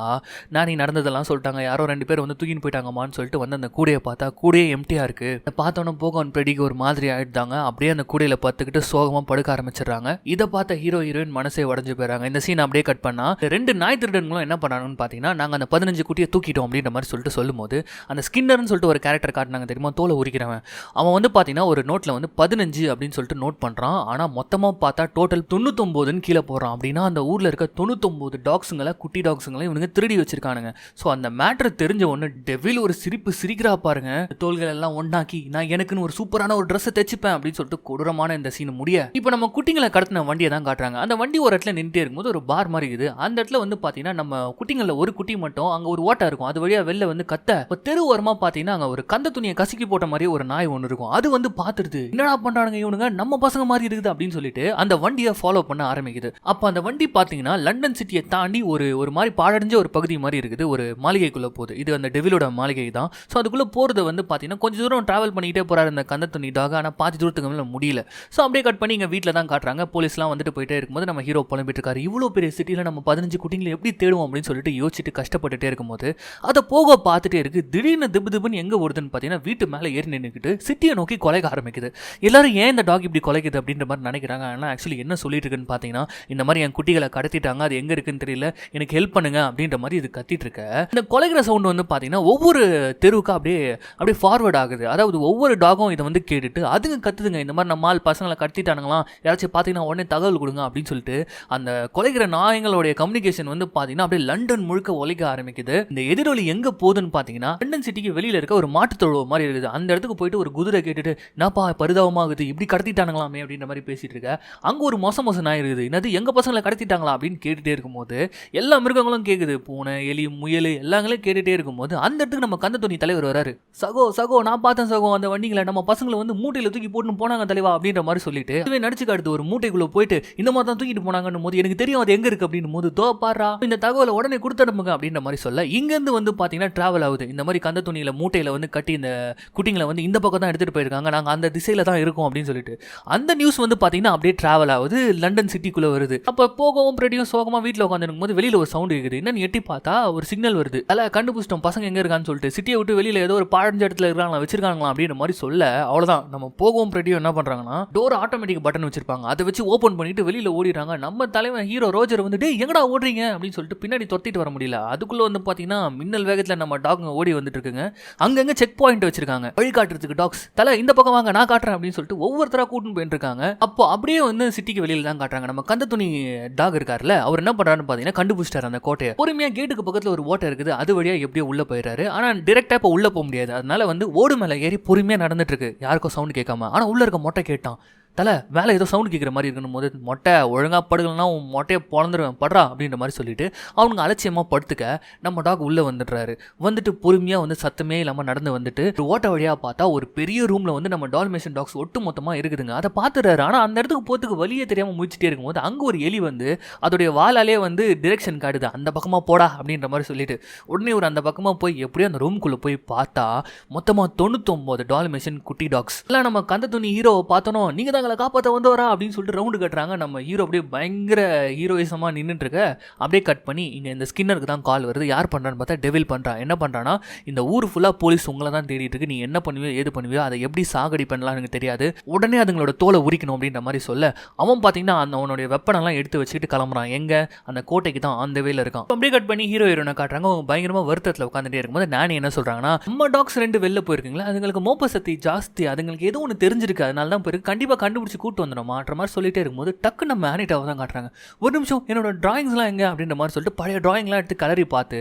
நான் நீ நடந்ததெல்லாம் சொல்லிட்டாங்க. யாரோ ரெண்டு பேர் வந்து தூக்கின்னு போயிட்டாங்கம்மான்னு சொல்லிட்டு வந்து அந்த கூடையை பார்த்தா கூடையே எம்டியாக இருக்குது அதை பார்த்தோன்னே போகான் பிரிட்டிக்கு ஒரு மாதிரி ஆயிடுதாங்க அப்படியே அந்த கூடையில் பார்த்துக்கிட்டு சோகமாக படுக்க ஆரம்பிச்சிடுறாங்க. இதை பார்த்த ஹீரோ ஹீரோயின் மனசே உடஞ்சு போயிறாங்க இந்த சீன் அப்படியே கட் பண்ணா ரெண்டு நாய் திருடன்களும் என்ன பண்ணாங்கன்னு பார்த்தீங்கன்னா நாங்கள் அந்த பதினஞ்சு குட்டியை தூக்கிட்டோம் அப்படின்ற மாதிரி சொல்லிட்டு சொல்லும்போது அந்த ஸ்கின்னர்னு சொல்லிட்டு ஒரு கேரக்டர் காட்டினாங்க தெரியுமா? தோலை உரிக்கிறவன். அவன் வந்து பார்த்தீங்கன்னா ஒரு நோட்டில் வந்து பதினஞ்சு அப்படின்னு சொல்லிட்டு நோட் பண்ணுறான் ஆனால் மொத்தமாக பார்த்தா டோட்டல் தொண்ணூத்தொம்போதுன்னு கீழே போடுறான். அப்படின்னா அந்த ஊரில் இருக்க தொண்ணூத்தொம்போது டாக்ஸுங்களை குட்டி டாக்ஸுங்களை இவனுங்க திருடி வச்சிருக்கானுங்க. ஸோ அந்த மேட்ரு தெரிஞ்ச ஒன்று டெவில் ஒரு சிரிப்பு சிரிக்கிறா பாருங்க. தோள்கள் எல்லாம் ஒன்னாக்கி நான் எனக்குன்னு ஒரு சூப்பரான ஒரு ட்ரெஸ்ஸை தைச்சிப்பேன் அப்படின்னு சொல்லிட்டு கொடூரமான இந்த சீன் முடிய இப்போ நம்ம குட்டிங்களை கடத்தின வண்டியை தான் காட்டுறாங்க. அந்த வண்டி ஒரு இடத்துல நின்றுட்டே இருக்கும்போது ஒரு பார் மாதிரி இருக்குது. அந்த இடத்துல வந்து பார்த்தீங்கன்னா நம்ம குட்டிங்களில் ஒரு குட்டி மட்டும் அங்கே ஒரு ஓட்டை இருக்கும். அது வழியாக வெளில வந்து கத்த இப்போ தெரு ஓரமாக பார்த்தீங்கன்னா அங்கே ஒரு கந்த துணியை கசக்கி போட்ட மாதிரி ஒரு நாய் ஒன்று இருக்கும். அது வந்து பார்த்துருது என்னடா பண்ணுறானுங்க இவனுங்க? நம்ம பசங்க மாதிரி இருக்குது அப்படின்னு சொல்லிட்டு அந்த வண்டியை ஃபாலோ பண்ண ஆரம்பிக்குது. அப்போ அந்த வண்டி பார்த்தீங்கன்னா லண்டன் சிட்டியை தாண்டி ஒரு ஒரு மாதிரி பாழடைஞ்ச ஒரு பகுதி மாதிரி இருக்குது. ஒரு மாளிகைக்குள்ளே போகுது. இது அந்த டெவிலோட மாளிகை தான். ஸோ அதுக்குள்ளே போகிறது வந்து பார்த்தீங்கன்னா கொஞ்சம் தூரம் ட்ராவல் பண்ணிக்கிட்டே போகிறாரு அந்த கந்த துணி டாக. ஆனால் பாதி தூரத்துக்கு மேலே முடியல. ஸோ அப்படியே கட் பண்ணி இங்கே வீட்டில் தான் காட்டுறாங்க. போலீஸ்லாம் வந்துட்டு போயிட்டே இருக்கும்போது நம்ம ஹீரோ புலம்பிட்டு இருக்காரு இவ்வளோ பெரிய சிட்டியில் நம்ம பதினஞ்சு குட்டிங்களை எப்படி தேடுவோம் அப்படின்னு சொல்லிட்டு யோசிச்சுட்டு கஷ்டப்பட்டுட்டே இருக்கும்போது அதை போக பார்த்துட்டே இருக்குது திடீர்னு திபு திபுன்னு எங்கே ஓடுதுன்னு பார்த்தீங்கன்னா வீட்டு மேலே ஏறி நின்றுக்கிட்டு சிட்டியை நோக்கி கொலைக்க ஆரம்பிக்குது. எல்லாரும் ஏன் இந்த டாக் இப்படி கொலைக்குது அப்படின்ற மாதிரி நினைக்கிறாங்க. ஆனால் ஆக்சுவலி என்ன சொல்லிட்டு இருக்குன்னு பார்த்தீங்கன்னா இந்த மாதிரி என் குட்டிகளை குழந்தைகளை கடத்திட்டாங்க அது எங்க இருக்குன்னு தெரியல. எனக்கு ஹெல்ப் பண்ணுங்க அப்படின்ற மாதிரி இது கத்திட்டு இருக்க. இந்த கொலைகிற சவுண்ட் வந்து பாத்தீங்கன்னா ஒவ்வொரு தெருவுக்கு அப்படியே அப்படியே ஃபார்வர்ட் ஆகுது. அதாவது ஒவ்வொரு டாகும் இதை வந்து கேட்டுட்டு அதுங்க கத்துதுங்க. இந்த மாதிரி நம்ம ஆள் பசங்களை கடத்திட்டானுங்களாம் யாராச்சும் பார்த்தீங்கன்னா உடனே தகவல் கொடுங்க அப்படின்னு சொல்லிட்டு அந்த கொலைகிற நாயங்களுடைய கம்யூனிகேஷன் வந்து பார்த்தீங்கன்னா அப்படியே லண்டன் முழுக்க ஒலிக்க ஆரம்பிக்குது. இந்த எதிரொலி எங்க போகுதுன்னு பார்த்தீங்கன்னா லண்டன் சிட்டிக்கு வெளியில இருக்க ஒரு மாட்டு தொழுவு மாதிரி இருக்குது. அந்த இடத்துக்கு போயிட்டு ஒரு குதிரை கேட்டுட்டு என்னப்பா பரிதாபமாகுது. இப்படி கடத்திட்டானுங்களாமே அப்படின்ற மாதிரி பேசிட்டு இருக்க. அங்க ஒரு மோசம் மோசம் நாய் இருக்குது. என்னது எங்க பசங்களை கடத்திட்டாங்களா அப்படின்னு கேட்டுட்டே இருக்கும்போது எல்லா மிருகங்களும் கேட்குது பூனை எலி முயல் எல்லாங்களும் கேட்டுட்டே இருக்கும்போது அந்த இடத்துக்கு நம்ம கந்த துணி தலைவர் வராரு. சகோ சகோ நான் பார்த்தேன் சகோ அந்த வண்டிகளை நம்ம பசங்களை வந்து மூட்டையில் தூக்கி போட்டுன்னு போனாங்க தலைவா அப்படின்ற மாதிரி சொல்லிட்டு இதுவே நடிச்சு காட்டுது. ஒரு மூட்டைக்குள்ள போயிட்டு இந்த மாதிரி தான் தூக்கிட்டு போனாங்கன்னு போது எனக்கு தெரியும் அது எங்க இருக்கு அப்படின்னு போது தோ பாரா இந்த தகவலை உடனே கொடுத்தனுப்புங்க அப்படின்ற மாதிரி சொல்ல இங்கேருந்து வந்து பார்த்தீங்கன்னா ட்ராவல் ஆகுது. இந்த மாதிரி கந்த துணியில் மூட்டையில் வந்து கட்டி இந்த குட்டிங்களை வந்து இந்த பக்கம் தான் எடுத்துட்டு போயிருக்காங்க. நாங்கள் அந்த திசையில தான் இருக்கோம் அப்படின்னு சொல்லிட்டு அந்த நியூஸ் வந்து பாத்தீங்கன்னா அப்படியே ட்ராவல் ஆகுது. லண்டன் சிட்டிக்குள்ள வருது. அப்போ போக போகவும் ரெடியும் சோகமா வீட்டில் உட்காந்துருக்கும் போது வெளியில ஒரு சவுண்ட் இருக்குது என்னன்னு எட்டி பார்த்தா? ஒரு சிக்னல் வருது. அதில் கண்டுபிடிச்சிட்டோம். பசங்க எங்க இருக்கான்னு சொல்லிட்டு. சிட்டியை விட்டு வெளியில ஏதோ ஒரு பாழஞ்ச இடத்துல இருக்காங்களா வச்சிருக்காங்களா அப்படின்ற மாதிரி சொல்ல அவ்வளவுதான். நம்ம போகவும் ரெடியும் என்ன பண்றாங்கன்னா டோர் ஆட்டோமேட்டிக் பட்டன் வச்சிருப்பாங்க. அதை வச்சு ஓப்பன் பண்ணிட்டு வெளியில ஓடிடுறாங்க. நம்ம தலைவன் ஹீரோ ரோஜர் வந்து எங்கடா ஓடுறீங்க? அப்படின்னு சொல்லிட்டு பின்னாடி துரத்திட்டு வர முடியல. அதுக்குள்ள வந்து பாத்தீங்கன்னா மின்னல் வேகத்துல நம்ம டாக்ங்க ஓடி வந்துட்டு இருக்குங்க. அங்கங்க செக் பாயிண்ட் வச்சிருக்காங்க. வழி காட்டுறதுக்கு டாக்ஸ் தலை இந்த பக்கம் வாங்க நான் காட்டுறேன் அப்படின்னு சொல்லிட்டு ஒவ்வொருத்தரா கூட்டின்னு போயிட்டு இருக்காங்க. அப்போ அப்படியே வந்து சிட்டிக்கு வெளியில தான் காட்டுறாங்க. நம்ம கந்த துணி டாக் இருக்காருல்ல அவர் என்ன பண்றாருன்னு பாத்தீங்கன்னா கண்டுபிடிச்சிட்டாரு அந்த கோட்டையை. பொறுமையா கேட்டுக்கு பக்கத்துல ஒரு ஓட்டை இருக்குது அது வழியா எப்படியோ உள்ள போயிடுறாரு. ஆனா டிரெக்டா இப்போ உள்ள போக முடியாது. அதனால வந்து ஓடு மேல ஏறி பொறுமையா நடந்துட்டு இருக்கு. யாருக்கும் சவுண்ட் கேட்காம. ஆனா உள்ள இருக்க மொட்டை கேட்டான். தலை மேலே ஏதோ சவுண்டு கேட்குற மாதிரி இருக்கணும் போது மொட்டை ஒழுங்காக படுக்கலன்னா உன் மொட்டையை பிறந்துருவேன் படுறா அப்படின்ற மாதிரி சொல்லிட்டு அவனுங்க அலட்சியமாக படுத்துக்க நம்ம டாக் உள்ளே வந்துடுறாரு. வந்துட்டு பொறுமையாக வந்து சத்தமே இல்லாமல் நடந்து வந்துட்டு ஒரு ஓட்ட வழியாக பார்த்தா ஒரு பெரிய ரூமில் வந்து நம்ம டால்மேஷன் டாக்ஸ் ஒட்டு மொத்தமாக இருக்குதுங்க. அதை பார்த்துறாரு ஆனால் அந்த இடத்துக்கு போகிறதுக்கு வழியே தெரியாமல் முடிச்சுட்டே இருக்கும்போது அங்கே ஒரு எலி வந்து அதோடைய வாளாலே வந்து டிரெக்ஷன் காட்டுது. அந்த பக்கமாக போடா அப்படின்ற மாதிரி சொல்லிட்டு உடனே ஒரு அந்த பக்கமாக போய் எப்படியோ அந்த ரூம்குள்ளே போய் பார்த்தா மொத்தமாக தொண்ணூத்தொம்பது டால்மேஷன் குட்டி டாக்ஸ் எல்லாம் நம்ம கந்த துணி ஹீரோவை பார்த்தோனோ நீங்கள் தான் எங்களை காப்பாற்ற வந்து வரா அப்படின்னு சொல்லிட்டு ரவுண்டு கட்டுறாங்க. நம்ம ஹீரோ அப்படியே பயங்கர ஹீரோயிசமாக நின்றுட்டு இருக்க அப்படியே கட் பண்ணி இங்கே இந்த ஸ்கின்னருக்கு தான் கால் வருது. யார் பண்ணுறான்னு பார்த்தா டெவில் பண்ணுறான் என்ன பண்ணுறான்னா இந்த ஊர் ஃபுல்லாக போலீஸ் உங்களை தான் தேடிட்டு இருக்கு. நீ என்ன பண்ணுவியோ ஏது பண்ணுவியோ அதை எப்படி சாகடி பண்ணலாம் எனக்கு தெரியாது. உடனே அதுங்களோட தோலை உரிக்கணும் அப்படின்ற மாதிரி சொல்ல அவன் பார்த்தீங்கன்னா அந்த அவனுடைய வெப்பனெல்லாம் எடுத்து வச்சுக்கிட்டு கிளம்புறான். எங்கே? அந்த கோட்டைக்கு தான் அந்த வேல இருக்கான். அப்படியே கட் பண்ணி ஹீரோ ஹீரோனை காட்டுறாங்க. அவங்க பயங்கரமாக வருத்தத்தில் உட்காந்துட்டே இருக்கும்போது நானி என்ன சொல்கிறாங்கன்னா நம்ம டாக்ஸ் ரெண்டு வெளில போயிருக்கீங்களா? அதுங்களுக்கு மோப்ப சக்தி ஜாஸ்தி. அதுங்களுக்கு ஏதோ ஒன்று தெரிஞ்சிருக்கு. அதனால தான் போயிருக்கு கண்டிப்பாக கண்டுபிடிச்சி கூட்டு வந்துடுமான்ற மாதிரி சொல்லிட்டே இருக்கும்போது டக்கு நம்ம ஆனிட்டாவை தான் காட்டுறாங்க. ஒரு நிமிஷம் என்னோட டிராயிங்ஸ்லாம் எங்கே? அப்படின்ற மாதிரி சொல்லிட்டு பழைய டிராயிங்லாம் எடுத்து கலரி பார்த்து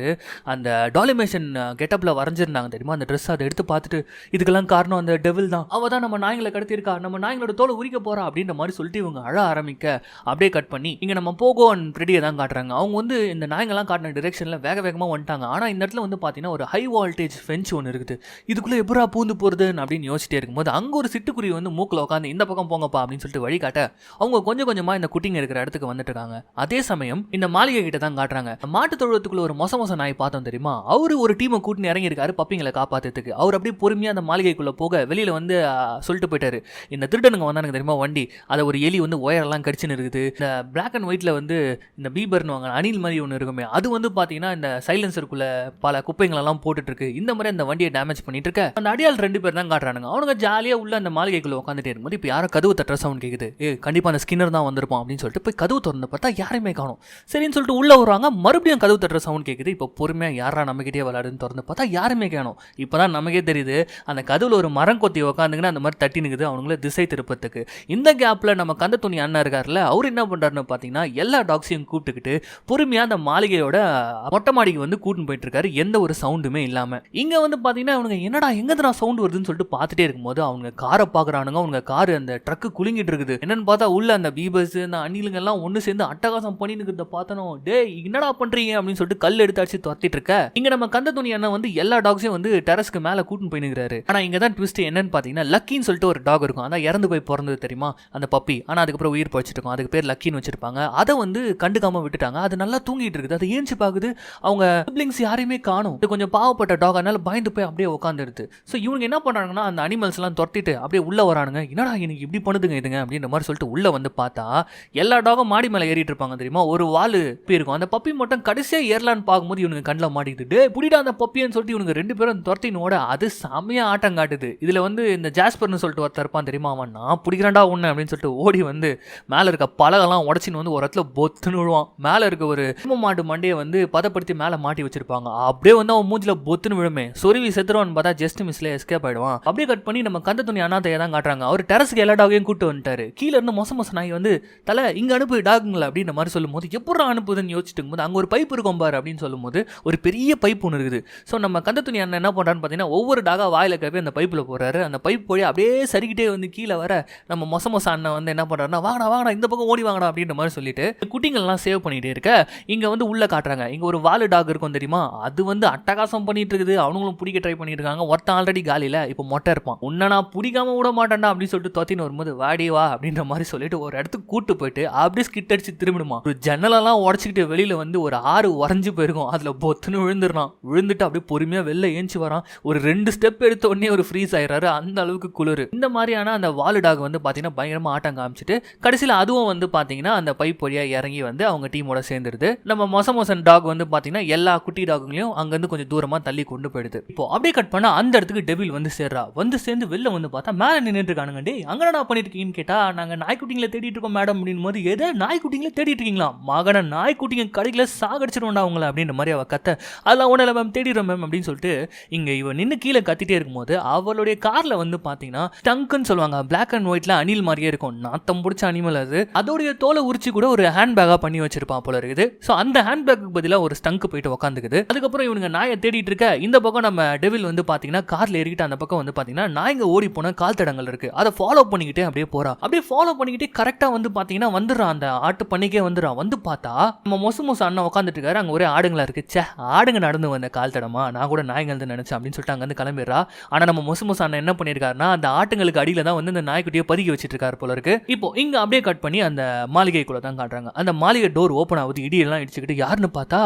அந்த டாலிமேஷன் கெட்டப்பில் வரைஞ்சிருந்தாங்க தெரியுமா? அந்த ட்ரெஸ் அதை எடுத்து பார்த்துட்டு இதுக்கெல்லாம் காரணம் அந்த டெவில் தான். அவள் தான் நம்ம நாய்களை கடத்தியிருக்கா நம்ம நாய்களோட தோலை உரிக்க போகிறா அப்படின்ற மாதிரி சொல்லிட்டு இவங்க அழ ஆரம்பிக்க அப்படியே கட் பண்ணி இங்கே நம்ம போகோ அண்ட் ரெடியை தான் காட்டுறாங்க. அவங்க வந்து இந்த நாய்ங்கெல்லாம் காட்டின டிரெக்ஷனில் வேக வேகமாக வந்துட்டாங்க. ஆனால் இந்த இடத்துல வந்து பார்த்தீங்கன்னா ஒரு ஹை வால்டேஜ் ஃபென்ச் ஒன்று இருக்குது. இதுக்குள்ளே எப்படா பூந்து போகிறதுன்னு அப்படின்னு யோசிச்சிட்டே இருக்கும்போது அங்கே ஒரு சிட்டுக்குருவி வந்து மூக்கில் உட்காந்து இந்த பக்கம் போங்கப்பா அப்படின்னு சொல்லிட்டு வழிகாட்ட அவங்க கொஞ்சம் கொஞ்சமாக இந்த குட்டிங்க இருக்கிற இடத்துக்கு வந்துட்டு இருக்காங்க அதே சமயம் இந்த மாளிகை கிட்ட தான் காட்டுறாங்க. மாட்டு தொழுவத்துக்குள்ள ஒரு மொச மொச நாய் பார்த்தோம் தெரியுமா? அவரு ஒரு டீமை கூட்டின்னு இறங்கி இருக்காரு பப்பிங்களை காப்பாத்துறதுக்கு. அவர் அப்படியே பொறுமையாக அந்த மாளிகைக்குள்ள போக வெளியில வந்து சொல்லிட்டு போயிட்டாரு. இந்த திருடனுங்க வந்தானுங்க தெரியுமா வண்டி? அதை ஒரு எலி வந்து ஒயரெல்லாம் கடிச்சுன்னு இருக்குது. இந்த பிளாக் அண்ட் ஒயிட்ல வந்து இந்த பீபர்னு வாங்க அணில் மாதிரி ஒன்று இருக்குமே அது வந்து பார்த்தீங்கன்னா இந்த சைலன்சருக்குள்ள பல குப்பைங்களெல்லாம் போட்டுட்டு இருக்கு இந்த மாதிரி அந்த வண்டியை டேமேஜ் பண்ணிட்டு இருக்க. அந்த அடியால் ரெண்டு பேர் தான் காட்டுறானுங்க. அவனுங்க ஜாலியாக உள்ள அந்த மாளிகைக்குள்ள உட்காந்துட்டே இருக்கும்போது இப்போ யாரோ கதவு தட்டுற சவுண்ட் கேட்குது ஏ கண்டிப்பாக அந்த ஸ்கின்னர் தான் வந்திருப்பான் அப்படின்னு சொல்லிட்டு போய் கதவு திறந்து பார்த்தா யாருமே காணும். சரின்னு சொல்லிட்டு உள்ளே வருவாங்க மறுபடியும் கதவு தட்டுற சவுண்ட் கேட்குது இப்போ பொறுமையாக யாரா நம்மகிட்டே விளையாடுன்னு திறந்து பார்த்தா யாருமே காணும். இப்போ தான் நமக்கே தெரியுது அந்த கதவுல ஒரு மரம் கொத்தி உட்காந்துங்கன்னா அந்த மாதிரி தட்டி நிற்குது அவங்கள திசை திருப்பத்துக்கு. இந்த கேப்பில் நம்ம கந்த துணி அண்ணா இருக்கார்ல அவர் என்ன பண்ணுறாருன்னு பார்த்தீங்கன்னா எல்லா டாக்ஸையும் கூப்பிட்டுக்கிட்டு பொறுமையாக அந்த மாளிகையோட மொட்டை மாடிக்கு வந்து கூட்டின்னு போயிட்டு இருக்காரு எந்த ஒரு சவுண்டுமே இல்லாமல் இங்கே வந்து பார்த்தீங்கன்னா அவனுங்க என்னடா எங்கே நான் சவுண்ட் வருதுன்னு சொல்லிட்டு பார்த்துட்டே இருக்கும்போது அவங்க காரை பார்க்குறானுங்க. அவங்க கார் அந்த ட்ரக்கு குலுங்கிட்டு இருக்குது. என்னன்னு பார்த்தா உள்ள அந்த பீபர்ஸ் அந்த அணிலுங்க எல்லாம் ஒன்று சேர்ந்து அட்டகாசம் பண்ணின்னு இருக்கிறத பார்த்தனோ டேய் என்னடா பண்ணுறீங்க அப்படின்னு சொல்லிட்டு கல் எடுத்து அடிச்சு துரத்திட்டு இருக்க. இங்க நம்ம கந்த துணி அண்ணன் வந்து எல்லா டாக்ஸையும் வந்து டெரஸ்க்கு மேலே கூட்டின்னு போயினுக்கிறாரு ஆனா ஆனால் இங்கே தான் ட்விஸ்ட் என்னன்னு பார்த்தீங்கன்னா லக்கின்னு சொல்லிட்டு ஒரு டாக் இருக்கும். அதான் இறந்து போய் பிறந்தது தெரியுமா? அந்த பப்பி ஆனால் அதுக்கப்புறம் உயிர் பழிச்சிட்டு இருக்கும். அதுக்கு பேர் லக்கின்னு வச்சிருப்பாங்க. அதை வந்து கண்டுக்காம விட்டுட்டாங்க. அது நல்லா தூங்கிட்டு இருக்குது. அது ஏஞ்சி பார்க்குது அவங்க சிப்ளிங்ஸ் யாரையுமே காணும். இது கொஞ்சம் பாவப்பட்ட டாக் அதனால பயந்து போய் அப்படியே உட்காந்துருது ஸோ இவங்க என்ன பண்ணுறாங்கன்னா அந்த அனிமல்ஸ் எல்லாம் துரத்திட்டு அப்படியே உள்ள வரானுங்க. என்னடா எனக்கு இப்படி பண்ணுதுங்க இதுங்க அப்படின்ற மாதிரி சொல்லிட்டு உள்ள வந்து பார்த்தா எல்லா டாகும் மாடி மேலே ஏறிட்டு இருப்பாங்க தெரியுமா? ஒரு வால் பப்பி இருக்கும். அந்த பப்பி மட்டும் கடைசியாக ஏறலான்னு பார்க்கும்போது இவனுக்கு கண்ணில் மாட்டிக்கிட்டு புடிடா அந்த பப்பின்னு சொல்லிட்டு இவனுக்கு ரெண்டு பேரும் துரத்தினோட அது செமையா ஆட்டம் காட்டுது. இதில் வந்து இந்த ஜாஸ்பர்னு சொல்லிட்டு ஒருத்தர் இருப்பான் தெரியுமா அவன்? நான் பிடிக்கிறான்டா ஒன்று அப்படின்னு சொல்லிட்டு ஓடி வந்து மேலே இருக்க பழகெல்லாம் உடச்சின்னு வந்து ஒரு இடத்துல பொத்துன்னு விழுவான். மேலே இருக்க ஒரு சிம்ம மாட்டு மண்டையை வந்து பதப்படுத்தி மேலே மாட்டி வச்சிருப்பாங்க. அப்படியே வந்து அவன் மூஞ்சில பொத்துன்னு விழுமே. சொருவி செத்துருவான்னு பார்த்தா ஜஸ்ட் மிஸ்ல எஸ்கேப் ஆயிடுவான். அப்படியே கட் பண்ணி நம்ம கந்த துணி அண்ணாத்தையை தான் காட்டுறாங்க. அவர் டெரஸுக்கு எல்லா டாகையும் கூட்டு வந்துட்டாரு. கீழே இருந்து மொச மொச நாய் வந்து தலை இங்கே அனுப்பு டாகுங்களா அப்படின்ற மாதிரி சொல்லும்போது எப்படா அனுப்புதுன்னு யோசிச்சுட்டு இருக்கும்போது அங்கே ஒரு பைப் இருக்கும் பாரு அப்படின்னு சொல்லும்போது ஒரு பெரிய பைப் ஒன்று இருக்குது. ஸோ நம்ம கந்த துணி அண்ணன் என்ன பண்ணுறான்னு பார்த்தீங்கன்னா ஒவ்வொரு டாகா வாயில கவி அந்த பைப்பில் போடுறாரு. அந்த பைப் போய் அப்படியே சரிக்கிட்டே வந்து கீழே வர நம்ம மொச மொச அண்ணன் வந்து என்ன பண்ணுறாருன்னா வாங்கடா வாங்கடா இந்த பக்கம் ஓடி வாங்கடா அப்படின்ற மாதிரி சொல்லிட்டு குட்டிங்கள்லாம் சேவ் பண்ணிகிட்டே இருக்க இங்கே வந்து உள்ளே காட்டுறாங்க. இங்கே ஒரு வாலு டாக் இருக்கும் தெரியுமா? அது வந்து அட்டகாசம் பண்ணிட்டு இருக்குது அவனுங்களும் பிடிக்க ட்ரை பண்ணிட்டு இருக்காங்க ஒருத்தன் ஆல்ரெடி காலியில் இப்போ மொட்டை இருப்பான் உன்னை நான் பிடிக்காம விட மாட்டேன்டா அப்படின்னு சொல்லிட்டு தொத்தின்னு வரும்போது வாடி வா அப்படின்ற மாதிரி சொல்லிட்டு ஒரு இடத்துக்கு கூட்டு போயிட்டு அப்படியே ஸ்கிட் அடிச்சு திரும்பிடுமா. ஒரு ஜன்னலெல்லாம் உடச்சிக்கிட்டு வெளியில வந்து ஒரு ஆறு உறைஞ்சு போயிருக்கும். அதில் பொத்துன்னு விழுந்துடுறான். விழுந்துட்டு அப்படியே பொறுமையாக வெளில ஏஞ்சி வரான். ஒரு ரெண்டு ஸ்டெப் எடுத்த உடனே ஒரு ஃப்ரீஸ் ஆயிடுறாரு. அந்த அளவுக்கு குளிர். இந்த மாதிரியான அந்த வாலு டாக் வந்து பார்த்தீங்கன்னா பயங்கரமாக ஆட்டம் காமிச்சிட்டு கடைசியில் அதுவும் வந்து பார்த்தீங்கன்னா அந்த பைப் வழியாக இறங்கி வந்து அவங்க டீமோட சேர்ந்துருது நம்ம மொச மொசன் டாக் வந்து பார்த்தீங்கன்னா எல்லா குட்டி டாகுங்களையும் அங்கேருந்து கொஞ்சம் தூரமாக தள்ளி கொண்டு போயிடுது. இப்போ அப்படியே கட் பண்ணால் அந்த இடத்துக்கு டெவில் வந்து சேர்றா. வந்து சேர்ந்து வெளில வந்து பார்த்தா மேலே நின்றுட்டு இருக்கானுங்க. டே அங்கே பண்ணியிருக்கீங்கன்னு கேட்டால் நாங்கள் நாய்க்குட்டிங்களை தேடிட்டு இருக்கோம் மேடம் அப்படின் போது எதை? நாய்க்குட்டிங்களை தேடிட்டு இருக்கீங்களா மகனை நாய்க்குட்டிங்க கடையில் சாகடிச்சிருவோண்டா அவங்கள அப்படின்ற மாதிரி அவள் கத்த அதெல்லாம் ஒன்றும் இல்லை மேம் தேடிடுறோம் மேம் அப்படின்னு சொல்லிட்டு இங்கே இவன் நின்று கீழே கத்திட்டே இருக்கும்போது அவளுடைய காரில் வந்து பார்த்தீங்கன்னா டங்குன்னு சொல்லுவாங்க. பிளாக் அண்ட் ஒயிட்ல அணில் மாதிரியே இருக்கும். நாத்தம் பிடிச்ச அனிமல் அது. அதோடைய தோலை உரிச்சு கூட ஒரு ஹேண்ட்பேக்காக பண்ணி வச்சிருப்பான் போல இருக்குது. ஸோ அந்த ஹேண்ட்பேக்கு பதிலாக ஒரு ஸ்டங்க் போயிட்டு உட்காந்துக்குது அதுக்கப்புறம் இவனுங்க நாயை தேடிட்டு இருக்க இந்த பக்கம் நம்ம டெவில் வந்து பார்த்தீங்கன்னா காரில் ஏறிக்கிட்டு அந்த பக்கம் வந்து பார்த்தீங்கன்னா நாய்ங்க ஓடி போன கால் தடங்கள் இருக்கு. அதை ஃபாலோ பண்ணிக்கிட்டு அப்படியே போறா. அப்படியே ஃபாலோ பண்ணிக்கிட்டே கரெக்டா வந்து பார்த்தீங்கன்னா வந்துடுறான் அந்த ஆட்டு பண்ணிக்கே வந்துடுறான் வந்து பார்த்தா நம்ம மொசு மொசு அண்ணன் உட்காந்துட்டு இருக்காரு. அங்க ஒரே ஆடுங்களா இருக்கு. சே ஆடுங்க நடந்து வந்த கால் தடமா நான் கூட நாய்கள் தான் நினைச்சேன் அப்படின்னு சொல்லிட்டு அங்க வந்து கிளம்பிடுறா. ஆனா நம்ம மொசு மொசு அண்ணன் என்ன பண்ணிருக்காருன்னா அந்த ஆட்டுங்களுக்கு அடியில தான் வந்து இந்த நாய்க்குட்டியை பதுக்கி வச்சிட்டு இருக்காரு போல இருக்கு. இப்போ இங்க அப்படியே கட் பண்ணி அந்த மாளிகைக்குள்ள தான் காட்டுறாங்க. அந்த மாளிகை டோர் ஓப்பன் ஆகுது. இடியெல்லாம் இடிச்சுக்கிட்டு யாருன்னு பார்த்தா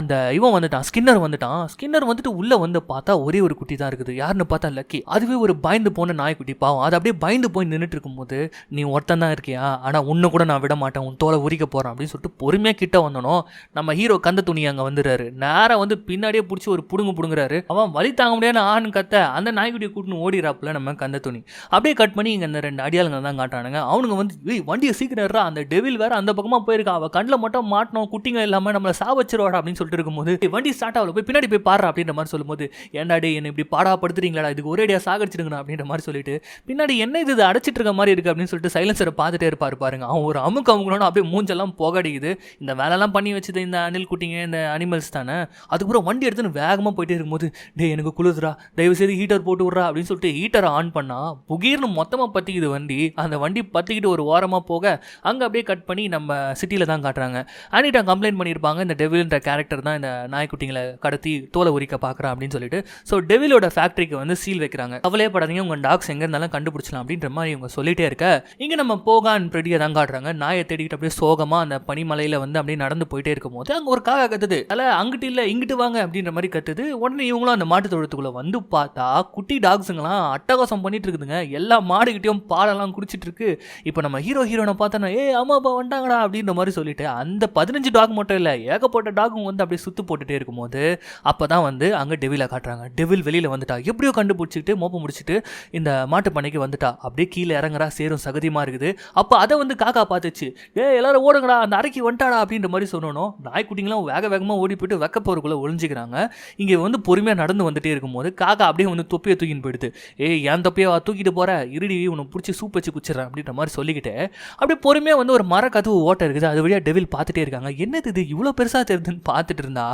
அந்த இவன் வந்துட்டான். ஸ்கின்னர் வந்துட்டான். ஸ்கின்னர் வந்துட்டு உள்ள வந்து பார்த்தா ஒரே ஒரு குட்டி தான் இருக்குது. யாருன்னு பார்த்தா லக்கி. அதுவே ஒரு பயந்து போன நாய்க்குட்டி. பாவம். அது அப்படியே பயந்து போய் நின்றுட்டு இருக்கும்போது நீ ஒருத்தன் தான் இருக்கியா? ஆனால் உன்னை கூட நான் விட மாட்டேன். உன் தோலை உரிக்க போகிறேன் அப்படின்னு சொல்லிட்டு பொறுமையாக கிட்ட வந்தனோ நம்ம ஹீரோ கந்த துணி அங்கே வந்துடுறாரு. நேராக வந்து பின்னாடியே பிடிச்சி ஒரு புடுங்கு புடுங்குறாரு. அவன் வலி தாங்க முடியாது ஆண் கத்த. அந்த நாய்க்குட்டியை கூட்டின்னு ஓடிறாப்புல நம்ம கந்த துணி. அப்படியே கட் பண்ணி இங்கே இந்த ரெண்டு அடியாளுங்க தான் காட்டுறானுங்க. அவனுங்க வந்து "ஏய், வண்டியை சீக்கிரம் ஏறுடா, அந்த டெவில் வேற அந்த பக்கமாக போயிருக்கா. அவள் கண்ணில் மட்டும் மாட்டணும். குட்டிங்க இல்லாமல் நம்மளை சாவச்சிருவாடா. அப்படின்னு சொல்லிட்டு இருக்கும்போது வண்டி ஸ்டார்ட் ஆகல. போய் பின்னாடி போய் பாடுற அப்படின்ற மாதிரி சொல்லும்போது ஏன்டா என்ன இப்படி பாடாப்படுத்துறீங்களா? இதுக்கு ஒரேடியாக சாகடிச்சிடுங்கண்ணா அப்படின்ற மாதிரி சொல்லிட்டு பின்னாடி என்ன இது? இது அடைச்சிட்டு இருக்க மாதிரி இருக்குது அப்படின்னு சொல்லிட்டு சைலன்சரை பார்த்துட்டே இருப்பார் பாருங்க. அவன் ஒரு அமுக்கு அவங்களோட அப்படியே மூஞ்செல்லாம் புகடிக்குது. இந்த வேலைலாம் பண்ணி வச்சது இந்த அணில் குட்டிங்க இந்த அனிமல்ஸ் தானே? அதுக்கப்புறம் வண்டி எடுத்துன்னு வேகமாக போயிட்டே இருக்கும்போது டே எனக்கு குளிர்றா தயவு செய்து ஹீட்டர் போட்டு விட்றா. அப்படின்னு சொல்லிட்டு ஹீட்டரை ஆன் பண்ணால் புகீர்னு மொத்தமாக பற்றிக்குது வண்டி. அந்த வண்டி பற்றிக்கிட்டு ஒரு ஓரமாக போக அங்கே அப்படியே கட் பண்ணி நம்ம சிட்டியில் தான் காட்டுறாங்க. அனிட்டா கம்ப்ளைண்ட் பண்ணியிருப்பாங்க இந்த டெவில்ன்ற கேரக்டர் தான் இந்த நாய்க்குட்டிங்களை கடத்தி தோலை உரிக்க பார்க்குறான் அப்படின்னு சொல்லிட்டு. ஸோ டெவிலோட ஃபேக்ட்ரிக்கு வந்து சீல் வைக்கிறாங்க. கவலையே படாதீங்க உங்கள் டாக்ஸ் எங்கே இருந்தாலும் கண்டுபிடிச்சலாம் அப்படின்ற மாதிரி இவங்க சொல்லிட்டே இருக்க. இங்கே நம்ம போகான் பிரெடியை தான் காட்டுறாங்க. நாயை தேடிக்கிட்டு அப்படியே சோகமாக அந்த பனிமலையில் வந்து அப்படியே நடந்து போயிட்டே இருக்கும்போது அங்கே ஒரு காக்கா கத்துது. அதில் அங்கிட்டு இல்லை இங்கிட்டு வாங்க அப்படின்ற மாதிரி கத்துது. உடனே இவங்களும் அந்த மாட்டு தொழுத்துக்குள்ளே வந்து பார்த்தா குட்டி டாக்ஸுங்களாம் அட்டகாசம் பண்ணிட்டு இருக்குதுங்க. எல்லா மாடுகிட்டையும் பாலெல்லாம் குடிச்சிட்டு இருக்கு. இப்போ நம்ம ஹீரோ ஹீரோனை பார்த்தோன்னா ஏ அம்மாப்பா வந்துட்டாங்கடா அப்படின்ற மாதிரி சொல்லிட்டு அந்த பதினஞ்சு டாக் மட்டும் இல்லை ஏகப்பட்ட டாகும் வந்து அப்படியே சுத்து போட்டுட்டே இருக்கும்போது அப்போ தான் வந்து அங்கே டெவிலை காட்டுறாங்க. டெவில் வெளியில் வந்துட்டா. எப்படியோ கண்டுபிடிச்சிட்டு மோப்பம் முடிச்சிட்டு இந்த மாட்டு பண்ணைக்கு வந்துட்டா. அப்படியே கீழே இறங்குறா சேரும் சகதியமாக இருக்குது? அப்போ அதை வந்து காக்கா பார்த்துச்சு. ஏ எல்லாரும் ஓடுங்கடா அந்த அறைக்கு வந்துட்டாடா அப்படின்ற மாதிரி சொன்னோம் நாய்க்குட்டிங்களாம் வேக வேகமாக ஓடி போயிட்டு வெக்கப்போருக்குள்ளே ஒழிஞ்சிக்கிறாங்க இங்கே வந்து பொறுமையாக நடந்து வந்துட்டே இருக்கும்போது காக்கா அப்படியே வந்து தொப்பியை தூக்கின்னு போயிடுது. ஏ என் தொப்பியை தூக்கிட்டு போகிற இருடி உன்னை பிடிச்சி சூப் வச்சு குச்சிடுறேன் அப்படின்ற மாதிரி சொல்லிக்கிட்டு அப்படியே பொறுமையாக வந்து ஒரு மர கதவு ஓட்டை இருக்குது. அது வழியாக டெவில் பார்த்துட்டே இருக்காங்க. என்னது இது? இவ்வளோ பெருசாக தெரியுதுன்னு பார்த்துட்டு இருந்தா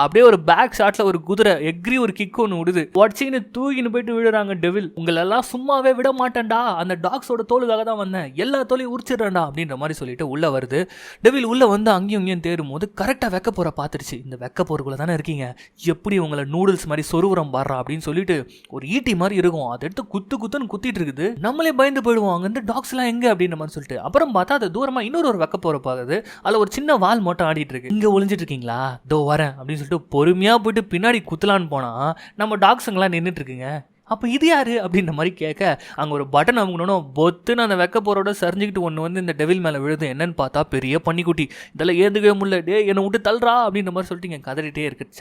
அப்படியே ஒரு பேக் ஷாட்டில் ஒரு குதிரை எக்ரி ஒரு கிக் ஒன்று விடுது. உடச்சின்னு தூக்கின்னு போயிட்டு விடுறாங்க டெவில் உங்களெல்லாம் சும்மாவே விட மாட்டேன்டா. அந்த டாக்ஸோட தோலுக்காக தான் வந்தேன். எல்லா தோலையும் உரிச்சிடுறேன்டா அப்படின்ற மாதிரி சொல்லிட்டு உள்ளே வருது. டெவில் உள்ளே வந்து அங்கேயும் இங்கேயும் தேடும் போது கரெக்டாக வெக்க போகிற பார்த்துருச்சு. இந்த வெக்க போருக்குள்ளே தானே இருக்கீங்க. எப்படி உங்களை நூடுல்ஸ் மாதிரி சொருவுரம் பாடுறா அப்படின்னு சொல்லிட்டு ஒரு ஈட்டி மாதிரி இருக்கும். அதை எடுத்து குத்து குத்துன்னு குத்திட்டு இருக்குது. நம்மளே பயந்து போயிடுவோம். அங்கேருந்து டாக்ஸ்லாம் எங்கே அப்படின்ற மாதிரி சொல்லிட்டு. அப்புறம் பார்த்தா அது தூரமாக இன்னொரு ஒரு வெக்க போகிற பார்க்குது அதில் ஒரு சின்ன வால் மட்டும் ஆடிட்டு இருக்கு. இங்கே ஒளிஞ்சிட்டு இருக்கீங்களா? தோ வரேன் அப்படின்னு சொல்லிட்டு பொறுமையாக போயிட்டு பின்னாடி குத்தலான்னு போனால் நம்ம டாக்ஸுங்களாம் நின்றுட்டு இருக்குங்க. அப்போ இது யாரு? அப்படின்ற மாதிரி கேட்க அங்கே ஒரு பட்டன் அவங்கணும் பொத்துன்னு அந்த வெக்கப்போரோட சரிஞ்சுக்கிட்டு ஒன்று வந்து இந்த டெவில் மேலே விழுது. என்னன்னு பார்த்தா பெரிய பன்னிக்குட்டி. இதெல்லாம் ஏந்துக்கவே முடியல. டே என்னை விட்டு தள்ளுறா அப்படின்ற மாதிரி சொல்லிட்டு இங்கே கதறிட்டே இருக்குச்ச.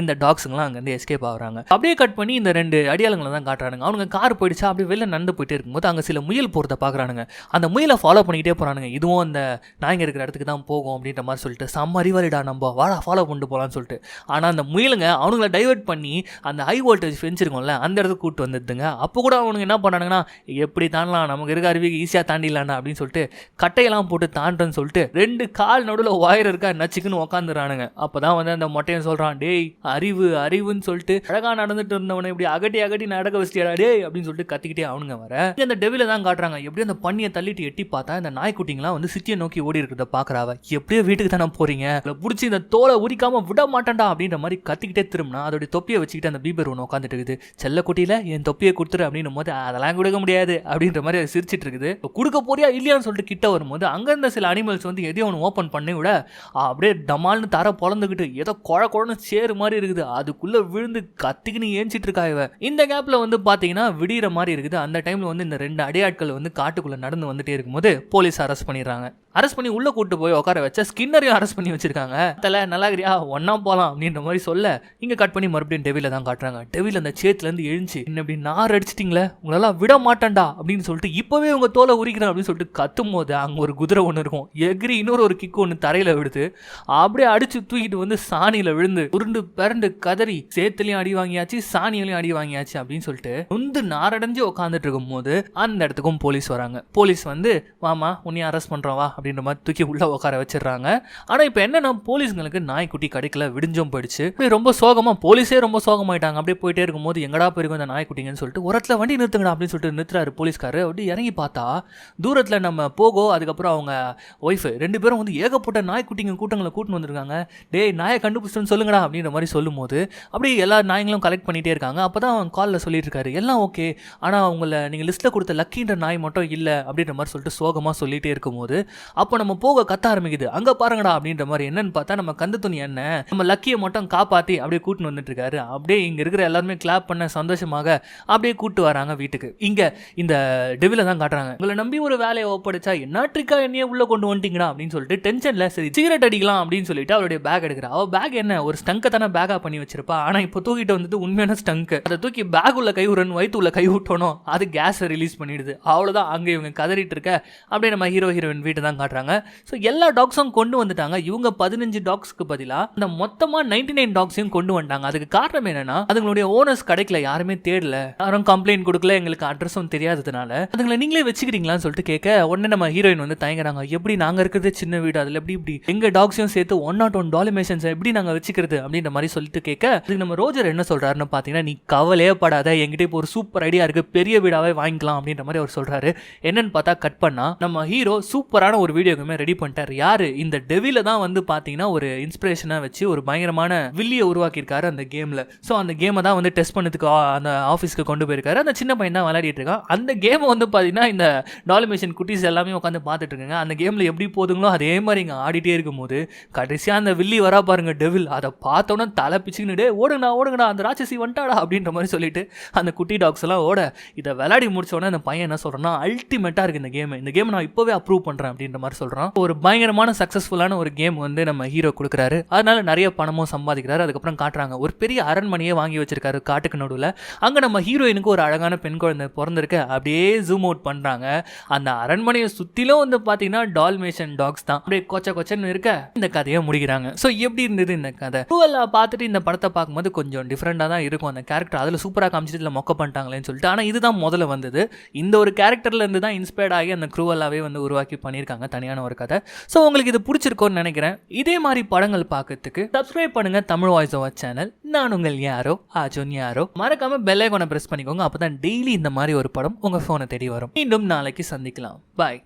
இந்த டாக்ஸுங்களாம் அங்கேருந்து எஸ்கேப் ஆகுறாங்க. அப்படியே கட் பண்ணி இந்த ரெண்டு அடியாளங்களை தான் காட்டுறானுங்க. அவனுங்க கார் போயிடுச்சா. அப்படியே வெளில நடந்து போயிட்டே இருக்கும்போது அங்கே சில முயல் போகிறத பார்க்குறானுங்க. அந்த முயலை ஃபாலோ பண்ணிக்கிட்டே போகிறானுங்க இதுவும் அந்த நாய்ங்க இருக்கிற இடத்துக்கு தான் போகும் அப்படின்ற மாதிரி சொல்லிட்டு செம்ம அறிவாளிடா நம்ம வாடா ஃபாலோ பண்ணிட்டு போகலான்னு சொல்லிட்டு. ஆனால் அந்த முயலுங்க அவனுங்களை டைவர்ட் பண்ணி அந்த ஹை வோல்டேஜ் ஃபென்ஸ் இருக்கும்ல அந்த இடத்துக்கு கூப்பிட்டு வந்துடுதுங்க அப்போ கூட அவனுங்க என்ன பண்ணானுங்கன்னா எப்படி தாண்டலாம் நமக்கு இருக்க அருவிக்கு ஈஸியாக தாண்டிடலாம்டா அப்படின்னு சொல்லிட்டு கட்டையெல்லாம் போட்டு தாண்டுன்னு சொல்லிட்டு ரெண்டு கால் நடுவில் ஒயர் இருக்கா நச்சுக்குன்னு உக்காந்துறானுங்க அப்போ தான் வந்து அந்த மொட்டையன் சொல்கிறான் டேய் அறிவு அறிவுன்னு சொல்லிட்டு அழகாக நடந்துட்டு இருந்தவனை இப்படி அகட்டி அகட்டி நடக்க வச்சிட்டியாடா டேய் அப்படின்னு சொல்லிட்டு கத்திக்கிட்டே அவனுங்க வர. அந்த டெவில தான் காட்டுறாங்க. எப்படி அந்த பண்ணியை தள்ளிட்டு எட்டி பார்த்தா இந்த நாய்க்குட்டிங்களாம் வந்து சிட்டியை நோக்கி ஓடி இருக்கிறத பார்க்குறாவ எப்படியோ வீட்டுக்கு தானே போறீங்க? பிடிச்சி இந்த தோலை உரிக்காம விட மாட்டேன்டா அப்படின்ற மாதிரி கத்திக்கிட்டே திரும்பினா அதோட தொப்பியை வச்சுக்கிட்டு அந்த பீபர் ஒன்று உட்காந்துட்டு இருக்குது. செல்லக்குட்டியில என் தொப்பியை கொடுத்துரு அப்படின்னும் போது அதெல்லாம் கொடுக்க முடியாது அப்படின்ற மாதிரி அது சிரிச்சிட்டு இருக்குது இப்போ கொடுக்க போறியா இல்லையான்னு சொல்லிட்டு கிட்ட வரும்போது அங்கிருந்த சில அனிமல்ஸ் வந்து எதையும் ஒன்று ஓப்பன் பண்ணி விட அப்படியே டமால்னு தர பொழந்துக்கிட்டு ஏதோ குழ குழன்னு சேரு மாதிரி இருக்குது. அதுக்குள்ள விழுந்து கத்திக்கின்னு ஏஞ்சிட்டு இருக்கா இவ. இந்த கேப்ல வந்து பாத்தீங்கன்னா விடிகிற மாதிரி இருக்குது. அந்த டைம்ல வந்து இந்த ரெண்டு அடியாட்கள் வந்து காட்டுக்குள்ள நடந்து வந்துட்டே இருக்கும்போது போலீஸ் அரெஸ்ட் பண்ணிடுறாங்க. அரெஸ்ட் பண்ணி உள்ள கூட்டு போய் உட்கார வச்ச ஸ்கின்னரையும் அரெஸ்ட் பண்ணி வச்சிருக்காங்க. தல நல்லா இருக்கிறியா ஒன்னா போலாம் அப்படின்ற மாதிரி சொல்ல இங்க கட் பண்ணி மறுபடியும் டெவில தான் காட்டுறாங்க. டெவில அந்த சேத்துல இருந்து என்ன இப்படி நார் அடிச்சிட்டிங்களே? உங்களெல்லாம் விட மாட்டேன்டா அப்படின்னு சொல்லிட்டு இப்போவே உங்கள் தோலை உரிக்கிறேன் அப்படின்னு சொல்லிட்டு கத்தும் போது அங்கே ஒரு குதிரை ஒன்று இருக்கும். எகிரி இன்னொரு ஒரு கிக்கு ஒன்று தரையில் விடுது அப்படியே அடித்து தூக்கிட்டு வந்து சாணியில் விழுந்து உருண்டு பிறண்டு கதறி சேத்துலையும் அடி வாங்கியாச்சு சாணியிலையும் அடி வாங்கியாச்சு அப்படின்னு சொல்லிட்டு வந்து நாரடைஞ்சு உட்காந்துட்டு இருக்கும் போது அந்த இடத்துக்கும் போலீஸ் வராங்க. போலீஸ் வந்து வாமா உன்னையும் அரெஸ்ட் பண்ணுறோம் வா அப்படின்ற மாதிரி தூக்கி உள்ளே உட்கார வச்சிடுறாங்க. ஆனால் இப்போ என்னென்னா போலீஸுங்களுக்கு நாய்க்குட்டி கிடைக்கல விடிஞ்சும் போயிடுச்சு. ரொம்ப சோகமாக போலீஸே ரொம்ப சோகமாயிட்டாங்க. அப்படியே போயிட்டே இருக்கும்போது எங்கடா போயிருக்கும் அந்த நாய்க்குட்டிங்கன்னு சொல்லிட்டு ஒரு இடத்துல வண்டி நிறுத்துங்கடா அப்படின்னு சொல்லிட்டு நிறுத்துறாரு போலீஸ்காரு அப்படி இறங்கி பார்த்தா தூரத்தில் நம்ம போகோ அதுக்கப்புறம் அவங்க ஒய்ஃபு ரெண்டு பேரும் வந்து ஏகப்பட்ட நாய்க்குட்டிங்க கூட்டங்களை கூட்டின்னு வந்திருக்காங்க. டேய் நாயை கண்டுபிடிச்சிட்டுன்னு சொல்லுங்கடா அப்படின்ற மாதிரி சொல்லும்போது அப்படி எல்லா நாய்ங்களும் கலெக்ட் பண்ணிகிட்டே இருக்காங்க. அப்போ தான் அவன் காலில் சொல்லிட்டு இருக்காரு. எல்லாம் ஓகே ஆனால் அவங்கள நீங்கள் லிஸ்ட்டில் கொடுத்த லக்கின்ற நாய் மட்டும் இல்லை அப்படின்ற மாதிரி சொல்லிட்டு சோகமாக சொல்லிகிட்டே இருக்கும்போது அப்போ நம்ம போக கத்த ஆரம்பிக்குது. அங்கே பாருங்கடா அப்படின்ற மாதிரி என்னன்னு பார்த்தா நம்ம கந்த துணி என்ன நம்ம லக்கியை மட்டும் காப்பாற்றி அப்படியே கூட்டின்னு வந்துட்டு இருக்காரு. அப்படியே இங்கே இருக்கிற எல்லாருமே கிளாப் பண்ண சந்தோஷமாக அப்படியே கூட்டு வராங்க வீட்டுக்கு. இங்கே இந்த டெவில தான் காட்டுறாங்க. உங்களை நம்பி ஒரு வேலையை ஒப்படைச்சா என்ன ட்ரிக்கா என்னையே உள்ள கொண்டு வந்துட்டீங்களா அப்படின்னு சொல்லிட்டு டென்ஷன்ல சரி சிகரெட் அடிக்கலாம் அப்படின்னு சொல்லிட்டு அவருடைய பேக் எடுக்கிறா அவ பேக் என்ன? ஒரு ஸ்டங்கை தானே பேக்கா பண்ணி வச்சிருப்பா. ஆனா இப்போ தூக்கிட்டு வந்துட்டு உண்மையான ஸ்டங்க் அதை தூக்கி பேக் உள்ள கை விடணும் வயிற்று உள்ள கை விட்டோனோ அது கேஸை ரிலீஸ் பண்ணிடுது. அவ்வளோதான் அங்கே இவங்க கதறிட்டு இருக்க அப்படியே நம்ம ஹீரோ ஹீரோயின் வீட்டை தான் காட்டுறாங்க. ஸோ எல்லா டாக்ஸும் கொண்டு வந்துட்டாங்க. இவங்க பதினஞ்சு டாக்ஸ்க்கு பதிலாக இந்த மொத்தமாக நைன்டி நைன் டாக்ஸையும் கொண்டு வந்துட்டாங்க. அதுக்கு காரணம் என்னன்னா அதுங்களுடைய ஓனர்ஸ் கிடைக்கல யாருமே தேடல. யாரும் கம்ப்ளைண்ட் கொடுக்கல எங்களுக்கு அட்ரஸும் தெரியாததுனால. அதுங்களை நீங்களே வச்சுக்கிறீங்களான்னு சொல்லிட்டு கேட்க உடனே நம்ம ஹீரோயின் வந்து தயங்குறாங்க. எப்படி நாங்கள் இருக்கிறது சின்ன வீடு அதில் எப்படி இப்படி? எங்கள் டாக்ஸையும் சேர்த்து ஒன் நாட் ஒன் டாலிமேஷன்ஸ் எப்படி நாங்கள் வச்சுக்கிறது? அப்படின்ற மாதிரி சொல்லிட்டு கேட்க அதுக்கு நம்ம ரோஜர் என்ன சொல்றாருன்னு பார்த்தீங்கன்னா நீ கவலையே படாத எங்கிட்ட இப்போ ஒரு சூப்பர் ஐடியா இருக்கு. பெரிய வீடாவே வாங்கிக்கலாம். அப்படின்ற மாதிரி அவர் சொல்றாரு. என்னன்னு பார்த்தா கட் பண்ணா நம்ம ஹீரோ சூப்பரான ஒரு வீடியோக்குமே ரெடி பண்ணிட்டார். யாரு? இந்த டெவில தான் வந்து பார்த்தீங்கன்னா ஒரு இன்ஸ்பிரேஷனாக வச்சு ஒரு பயங்கரமான வில்லியை உருவாக்கியிருக்காரு அந்த கேமில் ஸோ அந்த கேமை தான் வந்து டெஸ்ட் பண்ணதுக்கு அந்த ஆஃபீஸ்க்கு கொண்டு போயிருக்காரு. அந்த சின்ன பையன் தான் விளையாடிட்டு இருக்கான். அந்த கேமை வந்து பார்த்தீங்கன்னா இந்த டாலிமேஷன் குட்டீஸ் எல்லாமே உட்காந்து பார்த்துட்டு இருக்காங்க. அந்த கேமில் எப்படி போதுங்களோ அதே மாதிரி இங்கே ஆடிட்டே இருக்கும்போது கடைசியாக அந்த வில்லி வரா பாருங்க டெவில் அதை பார்த்தோன்னே தலை பிச்சுக்கிட்டு ஓடுங்கண்ணா ஓடுங்கண்ணா அந்த ராட்சசி வந்துட்டாடா அப்படின்ற மாதிரி சொல்லிட்டு அந்த குட்டி டாக்ஸ் எல்லாம் ஓட இதை விளையாடி முடிச்சோடனே அந்த பையன் என்ன சொல்கிறான்னா அல்டிமேட்டாக இருக்குது இந்த கேம் இந்த கேம் நான் இப்போவே அப்ரூவ் பண்ணுறேன் அப்படின்ற மாதிரி சொல்கிறான் ஒரு பயங்கரமான சக்ஸஸ்ஃபுல்லான ஒரு கேம் வந்து நம்ம ஹீரோ கொடுக்குறாரு. அதனால நிறைய பணமும் சம்பாதிக்கிறாரு. அதுக்கப்புறம் காட்டுறாங்க. ஒரு பெரிய அரண்மனையே வாங்கி வச்சிருக்காரு காட்டுக்கு நடுவில். அங்கே நம்ம ஹீரோயினுக்கு ஒரு அழகான பெண் குழந்தை பிறந்திருக்கு. அப்படியே ஜூம் அவுட் பண்ணுறாங்க அந்த அரண்மனையை சுற்றிலும் வந்து பார்த்தீங்கன்னா டால்மேஷன் டாக்ஸ் தான். அப்படியே கொச்ச கொச்சன்னு இருக்க இந்த கதையை முடிக்கிறாங்க. ஸோ எப்படி இருந்தது இந்த கதை? டூவெல்லாம் பார்த்துட்டு இந்த படத்தை பார்க்கும்போது கொஞ்சம் டிஃப்ரெண்டாக தான் இருக்கும். அந்த கேரக்டர் அதில் சூப்பராக காமிச்சிட்டு இதில் மொக்க பண்ணிட்டாங்களேன்னு சொல்லிட்டு. ஆனால் இதுதான் முதல்ல வந்தது. இந்த ஒரு கேரக்டர்லேருந்து தான் இன்ஸ்பயர்ட் ஆகி அந்த க்ரூவலாகவே வந்து உருவாக்கி பண்ணியிருக்காங்க. தனியான ஒரு கதை. ஸோ உங்களுக்கு இது பிடிச்சிருக்கோன்னு நினைக்கிறேன். இதே மாதிரி படங்கள் பார்க்கறதுக்கு சப்ஸ்கிரைப் பண்ணுங்கள் தமிழ் வாய்ஸ் ஓவர் சேனல் நான் உங்கள் யாரோ? ஆஜோன் யாரோ? மறக்காமல் பெல் ஐக்கானை பிரஸ் பண்ணிக்கோங்க. அப்போ தான் டெய்லி இந்த மாதிரி ஒரு படம் உங்கள் ஃபோனை தேடி வரும். மீண்டும் நாளைக்கு சந்திக்கலாம். பாய்